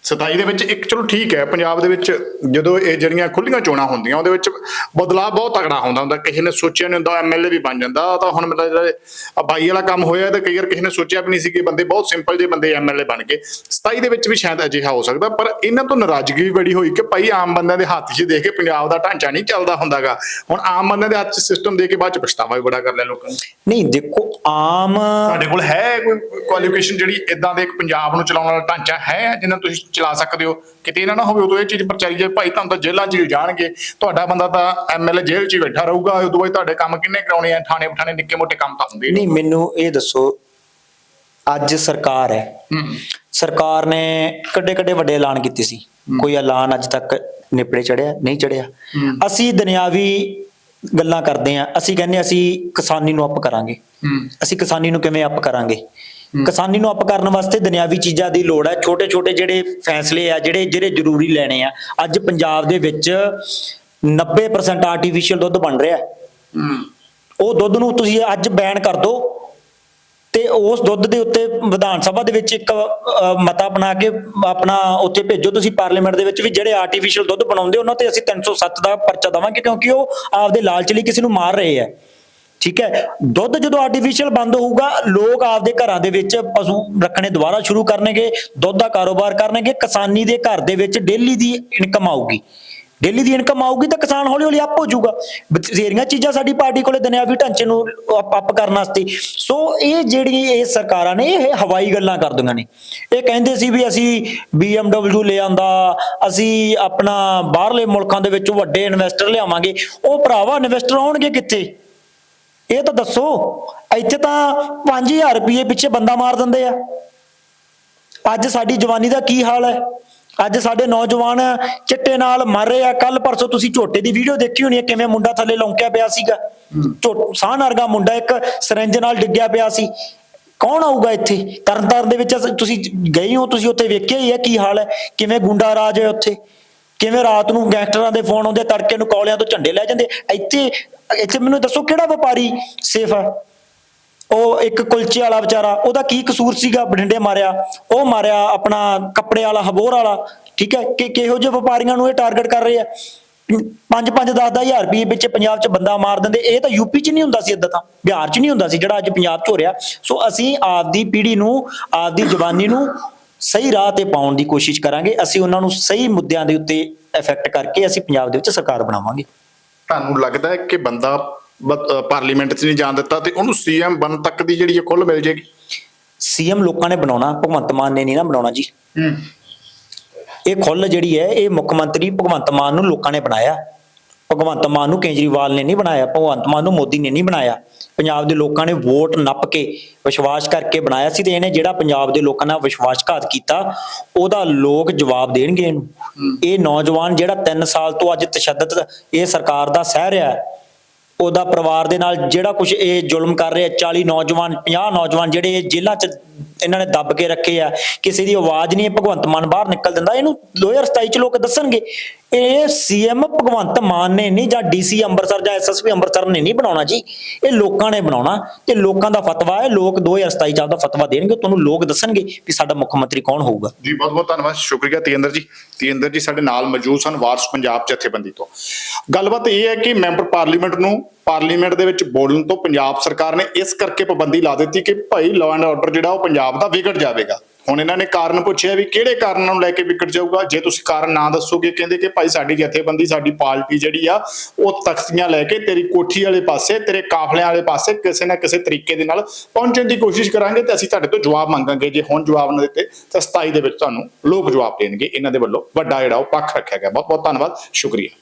27 ਦੇ ਵਿੱਚ ਇੱਕ ਚਲੋ ਠੀਕ ਹੈ ਪੰਜਾਬ ਦੇ ਵਿੱਚ ਜਦੋਂ ਇਹ ਜਿਹੜੀਆਂ ਖੁੱਲੀਆਂ ਚੋਣਾਂ ਹੁੰਦੀਆਂ ਉਹਦੇ ਵਿੱਚ ਬਦਲਾਅ ਬਹੁਤ ਤਗੜਾ ਹੁੰਦਾ ਹੁੰਦਾ ਕਿਸੇ ਨੇ ਸੋਚਿਆ ਨਹੀਂ ਹੁੰਦਾ ਐਮਐਲਏ ਵੀ ਬਣ ਜਾਂਦਾ ਤਾਂ ਹੁਣ ਮੇਰਾ ਜਿਹੜਾ ਆਹ ਬਾਈ ਵਾਲਾ ਕੰਮ ਹੋਇਆ ਤੇ ਕਈ ਵਾਰ ਕਿਸੇ ਨੇ ਸੋਚਿਆ ਵੀ ਨਹੀਂ ਸੀ ਕਿ ਬੰਦੇ ਬਹੁਤ ਸਿੰਪਲ ਜਿਹੇ ਬੰਦੇ ਐਮਐਲਏ ਬਣ ਕੇ 27 ਦੇ ਵਿੱਚ ਵੀ ਸ਼ਾਇਦ ਅਜਿਹਾ ਹੋ ਸਕਦਾ ਪਰ ਇਹਨਾਂ ਤੋਂ ਨਾਰਾਜ਼ਗੀ ਵੀ ਬੜੀ ਹੋਈ ਕਿ ਭਾਈ ਆਮ ਬੰਦਿਆਂ ਦੇ ਹੱਥ 'ਚ ਦੇਖ ਕੇ ਪੰਜਾਬ ਦਾ ਢਾਂਚਾ ਨਹੀਂ ਚੱਲਦਾ ਹੁੰਦਾਗਾ। ਹੁਣ ਆਮ ਬੰਦਿਆਂ ਦੇ ਹੱਥ 'ਚ ਸਿਸਟਮ ਦੇ ਕੇ ਬਾਅਦ 'ਚ ਪਛਤਾਵਾ ਵੀ ਬੜਾ ਕਰ ਲਿਆ ਲੋਕਾਂ ਨੇ। ਨਹੀਂ ਦੇਖੋ ਆਮ ਤੁਹਾਡੇ ਕੋਲ ਹੈ ਕੋਈ ਕੁਆਲੀਫਿਕੇਸ਼ਨ ਜਿਹੜੀ ਇਦਾਂ ਦੇ ਇੱਕ ਪੰਜਾਬ ਨੂੰ ਚਲਾਉਣ ਵਾਲਾ ਢਾਂਚਾ ਹੈ ਜਿਹਨਾਂ ਤੁਸੀਂ ਚਲਾ ਸਕਦੇ ਹੋ। ਕਿਤੇ ਇਹਨਾਂ ਨਾ ਹੋਵੇ ਉਦੋਂ ਇਹ ਚੀਜ਼ ਪ੍ਰਚਾਰੀ ਜਾਏ ਭਾਈ ਤੁਹਾਨੂੰ ਤਾਂ ਜੇਲ੍ਹਾਂ 'ਚ ਜਾਣਗੇ। ਤੁਹਾਡਾ ਬੰਦਾ ਤਾਂ ਐਮਐਲਏ ਜੇਲ੍ਹ 'ਚ ਹੀ ਬੈਠਾ ਰਹੂਗਾ। ਉਦੋਂ ਬਾਅਦ ਤੁਹਾਡੇ ਕੰਮ ਕਿੰਨੇ ਕਰਾਉਣੇ ਆ? ਥਾਣੇ ਪਠਾਣੇ ਨਿੱਕੇ ਮੋਟੇ ਕੰਮ ਤਾਂ ਹੁੰਦੇ ਨਹੀਂ ਮੈਨੂੰ ਇਹ ਦੱਸੋ ਅੱਜ ਸਰਕਾਰ ਹੈ। ਸਰਕਾਰ ਨੇ ਕੱਡੇ ਕੱਡੇ ਵੱਡੇ ਐਲਾਨ ਕੀਤੇ ਸੀ। ਕੋਈ ਐਲਾਨ ਅੱਜ ਤੱਕ ਨਿਪੜੇ ਚੜਿਆ? ਨਹੀਂ ਚੜਿਆ। ਅਸੀਂ ਦੁਨਿਆਵੀ ਗੱਲਾਂ ਕਰਦੇ ਆ ਅਸੀਂ ਕਹਿੰਦੇ ਅਸੀਂ ਕਿਸਾਨੀ ਨੂੰ ਅਪ ਕਰਾਂਗੇ। ਅਸੀਂ ਕਿਸਾਨੀ ਨੂੰ ਕਿਵੇਂ ਅਪ ਕਰਾਂਗੇ? ਕਿਸਾਨੀ ਨੂੰ ਅਪ ਕਰਨ ਵਾਸਤੇ ਦੁਨਿਆਵੀ ਚੀਜ਼ਾਂ ਦੀ ਲੋੜ ਹੈ। ਛੋਟੇ ਛੋਟੇ ਜਿਹੜੇ ਫੈਸਲੇ ਆ ਜਿਹੜੇ ਜਿਹੜੇ ਜ਼ਰੂਰੀ ਲੈਣੇ ਆ ਅੱਜ ਪੰਜਾਬ ਦੇ ਵਿੱਚ 90% ਆਰਟੀਫੀਸ਼ੀਅਲ ਦੁੱਧ ਬਣ ਰਿਹਾ ਹੈ। ਉਹ ਦੁੱਧ ਨੂੰ ਤੁਸੀਂ ਅੱਜ ਬੈਨ ਕਰ ਦਿਓ ਤੇ ਉਸ ਦੁੱਧ ਦੇ ਉੱਤੇ ਵਿਧਾਨ ਸਭਾ ਦੇ ਵਿੱਚ ਇੱਕ ਮਤਾ ਬਣਾ ਕੇ ਆਪਣਾ ਉੱਥੇ ਭੇਜੋ। ਤੁਸੀਂ ਪਾਰਲੀਮੈਂਟ ਦੇ ਵਿੱਚ ਵੀ ਜਿਹੜੇ ਆਰਟੀਫੀਸ਼ੀਅਲ ਦੁੱਧ ਬਣਾਉਂਦੇ ਉਹਨਾਂ ਤੇ ਅਸੀਂ 307 ਦਾ ਪਰਚਾ ਦਵਾਂਗੇ ਕਿਉਂਕਿ ਉਹ ਆਪਦੇ ਲਾਲਚ ਲਈ ਕਿਸੇ ਨੂੰ ਮਾਰ ਰਹੇ ਆ ਠੀਕ ਹੈ? ਦੁੱਧ ਜਦੋਂ ਆਰਟੀਫੀਸ਼ੀਅਲ ਬੰਦ ਹੋਊਗਾ, ਲੋਕ ਆਪਦੇ ਘਰਾਂ ਦੇ ਵਿੱਚ ਪਸ਼ੂ ਰੱਖਣੇ ਦੁਬਾਰਾ ਸ਼ੁਰੂ ਕਰਨਗੇ, ਦੁੱਧ ਦਾ ਕਾਰੋਬਾਰ ਕਰਨਗੇ, ਕਿਸਾਨੀ ਦੇ ਘਰ ਦੇ ਵਿੱਚ ਡੇਲੀ ਦੀ ਇਨਕਮ ਆਊਗੀ। ਡੇਲੀ ਦੀ ਇਨਕਮ ਆਊਗੀ ਤਾਂ ਕਿਸਾਨ ਹੌਲੀ ਹੌਲੀ ਅਪ ਹੋ ਜਾਊਗਾ। ਬਥੇਰੀਆਂ ਚੀਜ਼ਾਂ ਸਾਡੀ ਪਾਰਟੀ ਕੋਲੇ ਦੁਨਿਆਵੀ ਢਾਂਚੇ ਨੂੰ ਅਪ ਅਪ ਕਰਨ ਵਾਸਤੇ। ਸੋ ਇਹ ਜਿਹੜੀ ਇਹ ਸਰਕਾਰਾਂ ਨੇ, ਇਹ ਹਵਾਈ ਗੱਲਾਂ ਕਰਦੀਆਂ ਨੇ। ਇਹ ਕਹਿੰਦੇ ਸੀ ਵੀ ਅਸੀਂ BMW ਲੈ ਆਂਦਾ ਅਸੀਂ ਆਪਣਾ ਬਾਹਰਲੇ ਮੁਲਕਾਂ ਦੇ ਵਿੱਚੋਂ ਵੱਡੇ ਇਨਵੈਸਟਰ ਲਿਆਵਾਂਗੇ। ਉਹ ਭਰਾਵਾ ਇਨਵੈਸਟਰ ਆਉਣਗੇ ਕਿੱਥੇ? ਇਹ ਤਾਂ ਦੱਸੋ ਇੱਥੇ ਤਾਂ 5000 ਰੁਪਏ ਪਿੱਛੇ ਬੰਦਾ ਮਾਰ ਦਿੰਦੇ ਆ। ਅੱਜ ਸਾਡੀ ਜਵਾਨੀ ਦਾ ਕੀ ਹਾਲ ਹੈ? ਅੱਜ ਸਾਡੇ ਨੌਜਵਾਨ ਚਿੱਟੇ ਨਾਲ ਮਰ ਰਹੇ ਆ। ਕੱਲ ਪਰਸੋਂ ਤੁਸੀਂ ਝੋਟੇ ਦੀ ਵੀਡੀਓ ਦੇਖੀ ਹੋਣੀ ਹੈ ਕਿਵੇਂ ਮੁੰਡਾ ਥੱਲੇ ਲੌਂਕਿਆ ਪਿਆ ਸੀਗਾ। ਸਾਹ ਵਰਗਾ ਮੁੰਡਾ ਇੱਕ ਸਰੰਜ ਨਾਲ ਡਿੱਗਿਆ ਪਿਆ ਸੀ। ਕੌਣ ਆਊਗਾ ਇੱਥੇ? ਤਰਨਤਾਰਨ ਦੇ ਵਿੱਚ ਤੁਸੀਂ ਗਏ ਹੋ ਤੁਸੀਂ ਉੱਥੇ ਵੇਖਿਆ ਹੀ ਹੈ ਕੀ ਹਾਲ ਹੈ? ਕਿਵੇਂ ਗੁੰਡਾ ਰਾਜ ਹੈ ਉੱਥੇ? ਕਿਵੇਂ ਰਾਤ ਨੂੰ ਗੈਂਗਸਟਰਾਂ ਦੇ ਫੋਨ ਆਉਂਦੇ, ਤੜਕੇ ਨੂੰ ਕੌਲਿਆਂ ਤੋਂ ਝੰਡੇ ਲੈ ਜਾਂਦੇ? ਇੱਥੇ ਇੱਥੇ ਮੈਨੂੰ ਦੱਸੋ ਕਿਹੜਾ ਵਪਾਰੀ ਸੇਫ ਆ? ਉਹ ਇੱਕ ਕੁਲਚੇ ਵਾਲਾ ਵਿਚਾਰਾ, ਉਹਦਾ ਕੀ ਕਸੂਰ ਸੀਗਾ? ਬਠਿੰਡੇ ਮਾਰਿਆ, ਉਹ ਮਾਰਿਆ ਆਪਣਾ ਕੱਪੜੇ ਵਾਲਾ, ਹਬੋਰ ਵਾਲਾ, ਠੀਕ ਹੈ? ਕਿ ਕਿਹੋ ਜਿਹੇ ਵਪਾਰੀਆਂ ਨੂੰ ਇਹ ਟਾਰਗੇਟ ਕਰ ਰਹੇ ਆ? 5 5 10 ਹਜ਼ਾਰ ਰੁਪਏ ਵਿੱਚ ਪੰਜਾਬ 'ਚ ਬੰਦਾ ਮਾਰ ਦਿੰਦੇ। ਇਹ ਤਾਂ ਯੂਪੀ 'ਚ ਨਹੀਂ ਹੁੰਦਾ ਸੀ ਇਦਾਂ ਤਾਂ, ਬਿਹਾਰ 'ਚ ਨਹੀਂ ਹੁੰਦਾ ਸੀ ਜਿਹੜਾ ਅੱਜ ਪੰਜਾਬ 'ਚ ਹੋ ਰਿਹਾ। ਸੋ ਅਸੀਂ ਆਪਦੀ ਪੀੜ੍ਹੀ ਨੂੰ, ਆਪਦੀ ਜਵਾਨੀ ਨੂੰ ਸਹੀ ਰਾਹ ਤੇ ਪਾਉਣ ਦੀ ਕੋਸ਼ਿਸ਼ ਕਰਾਂਗੇ ਅਸੀਂ ਉਹਨਾਂ ਨੂੰ ਸਹੀ ਮੁੱਦਿਆਂ ਦੇ ਉੱਤੇ ਇਫੈਕਟ ਕਰਕੇ ਅਸੀਂ ਪੰਜਾਬ ਦੇ ਵਿੱਚ ਸਰਕਾਰ ਬਣਾਵਾਂਗੇ। ਤੁਹਾਨੂੰ ਲੱਗਦਾ ਹੈ ਕਿ ਬੰਦਾ ਪਾਰਲੀਮੈਂਟ 'ਚ ਨਹੀਂ ਜਾਣ ਦਿੱਤਾ ਤੇ ਉਹਨੂੰ ਸੀਐਮ ਬਣ ਤੱਕ ਦੀ ਜਿਹੜੀ ਇਹ ਖੁੱਲ ਮਿਲ ਜੇਗੀ? ਸੀਐਮ ਲੋਕਾਂ ਨੇ ਬਣਾਉਣਾ ਭਗਵੰਤ ਮਾਨ ਨੇ ਨਹੀਂ ਨਾ ਬਣਾਉਣਾ ਜੀ। ਇਹ ਖੁੱਲ ਜਿਹੜੀ ਹੈ ਇਹ ਮੁੱਖ ਮੰਤਰੀ ਭਗਵੰਤ ਮਾਨ ਨੂੰ ਲੋਕਾਂ ਨੇ ਬਣਾਇਆ। ਭਗਵੰਤ ਮਾਨ ਨੂੰ ਕੇਜਰੀਵਾਲ ਨੇ ਨਹੀਂ ਬਣਾਇਆ ਭਗਵੰਤ ਮਾਨ ਨੂੰ ਮੋਦੀ ਨੇ ਨਹੀਂ ਬਣਾਇਆ। ਪੰਜਾਬ ਦੇ ਲੋਕਾਂ ਨੇ ਵੋਟ ਨੱਪ ਕੇ ਵਿਸ਼ਵਾਸ ਕਰਕੇ ਬਣਾਇਆ ਸੀ ਤੇ ਇਹਨੇ ਜਿਹੜਾ ਪੰਜਾਬ ਦੇ ਲੋਕਾਂ ਨਾਲ ਵਿਸ਼ਵਾਸਘਾਤ ਕੀਤਾ ਉਹਦਾ ਲੋਕ ਜਵਾਬ ਦੇਣਗੇ ਇਹਨੂੰ। ਇਹ ਨੌਜਵਾਨ ਜਿਹੜਾ 3 ਸਾਲ ਤੋਂ ਅੱਜ ਤਸ਼ੱਦਦ ਇਹ ਸਰਕਾਰ ਦਾ ਸਹਿ ਰਿਹਾ ਹੈ ਉਹਦਾ ਪਰਿਵਾਰ ਦੇ ਨਾਲ ਜਿਹੜਾ ਕੁਝ ਇਹ ਜ਼ੁਲਮ ਕਰ ਰਹੇ ਆ 40 ਨੌਜਵਾਨ 50 ਨੌਜਵਾਨ ਜਿਹੜੇ ਇਹ ਜੇਲ੍ਹਾਂ 'ਚ ਇਹਨਾਂ ਨੇ ਦੱਬ ਕੇ ਰੱਖੇ ਆ ਕਿਸੇ ਦੀ ਆਵਾਜ਼ ਨਹੀਂ ਭਗਵੰਤ ਮਾਨ ਬਾਹਰ ਨਿਕਲ ਦਿੰਦਾ ਇਹਨੂੰ 2027 ਚ ਲੋਕ ਦੱਸਣਗੇ। ਇਹ ਸੀਐਮ ਭਗਵੰਤ ਮਾਨ ਨੇ ਨਹੀਂ ਜਾਂ ਡੀਸੀ ਅੰਮ੍ਰਿਤਸਰ ਜਾਂ ਐਸਐਸਪੀ ਅੰਮ੍ਰਿਤਸਰ ਨੇ ਨਹੀਂ ਬਣਾਉਣਾ ਜੀ। ਇਹ ਲੋਕਾਂ ਨੇ ਬਣਾਉਣਾ ਤੇ ਲੋਕਾਂ ਦਾ ਫਤਵਾ ਹੈ। ਲੋਕ 2027 ਚ ਆਪਦਾ ਫਤਵਾ ਦੇਣਗੇ, ਤੁਹਾਨੂੰ ਲੋਕ ਦੱਸਣਗੇ ਕਿ ਸਾਡਾ ਮੁੱਖ ਮੰਤਰੀ ਕੌਣ ਹੋਊਗਾ। ਜੀ, ਬਹੁਤ ਬਹੁਤ ਧੰਨਵਾਦ। ਸ਼ੁਕਰੀਆ ਤੇਂਦਰ ਜੀ। ਤੇਂਦਰ ਜੀ ਸਾਡੇ ਨਾਲ ਮੌਜੂਦ ਸਨ ਵਾਰਸ ਪੰਜਾਬ ਜਥੇਬੰਦੀ ਤੋਂ। ਗੱਲਬਾਤ ਇਹ ਹੈ ਕਿ ਮੈਂਬਰ ਪਾਰਲੀਮੈਂਟ ਨੂੰ ਪਾਰਲੀਮੈਂਟ ਦੇ ਵਿੱਚ ਬੋਲਣ ਤੋਂ ਪੰਜਾਬ ਸਰਕਾਰ ਨੇ ਇਸ ਕਰਕੇ ਪਾਬੰਦੀ ਲਾ ਦਿੱਤੀ ਕਿ ਭਾਈ ਲਾਅ ਐਂਡ ਆਰਡਰ ਜਿਹੜਾ ਉਹ ਪੰਜਾਬ ਦਾ ਵਿਗੜ ਜਾਵੇਗਾ। ਹੁਣ ਇਹਨਾਂ ਨੇ ਕਾਰਨ ਪੁੱਛਿਆ ਵੀ ਕਿਹੜੇ ਕਾਰਨਾਂ ਨੂੰ ਲੈ ਕੇ ਵਿਗੜ ਜਾਊਗਾ? ਜੇ ਤੁਸੀਂ ਕਾਰਨ ਨਾ ਦੱਸੋਗੇ, ਕਹਿੰਦੇ ਕਿ ਭਾਈ ਸਾਡੀ ਜਥੇਬੰਦੀ, ਸਾਡੀ ਪਾਰਟੀ ਜਿਹੜੀ ਆ, ਉਹ ਤਖਤੀਆਂ ਲੈ ਕੇ ਤੇਰੀ ਕੋਠੀ ਵਾਲੇ ਪਾਸੇ, ਤੇਰੇ ਕਾਫਲਿਆਂ ਵਾਲੇ ਪਾਸੇ ਕਿਸੇ ਨਾ ਕਿਸੇ ਤਰੀਕੇ ਦੇ ਨਾਲ ਪਹੁੰਚਣ ਦੀ ਕੋਸ਼ਿਸ਼ ਕਰਾਂਗੇ ਤੇ ਅਸੀਂ ਤੁਹਾਡੇ ਤੋਂ ਜਵਾਬ ਮੰਗਾਂਗੇ। ਜੇ ਹੁਣ ਜਵਾਬ ਨਾ ਦਿੱਤੇ, ਤਾਂ 27 ਦੇ ਵਿੱਚ ਤੁਹਾਨੂੰ ਲੋਕ ਜਵਾਬ ਦੇਣਗੇ। ਇਹਨਾਂ ਦੇ ਵੱਲੋਂ ਵੱਡਾ ਜਿਹੜਾ ਉਹ ਪੱਖ ਰੱਖਿਆ ਗਿਆ। ਬਹੁਤ ਬਹੁਤ ਧੰਨਵਾਦ। ਸ਼ੁਕਰੀਆ।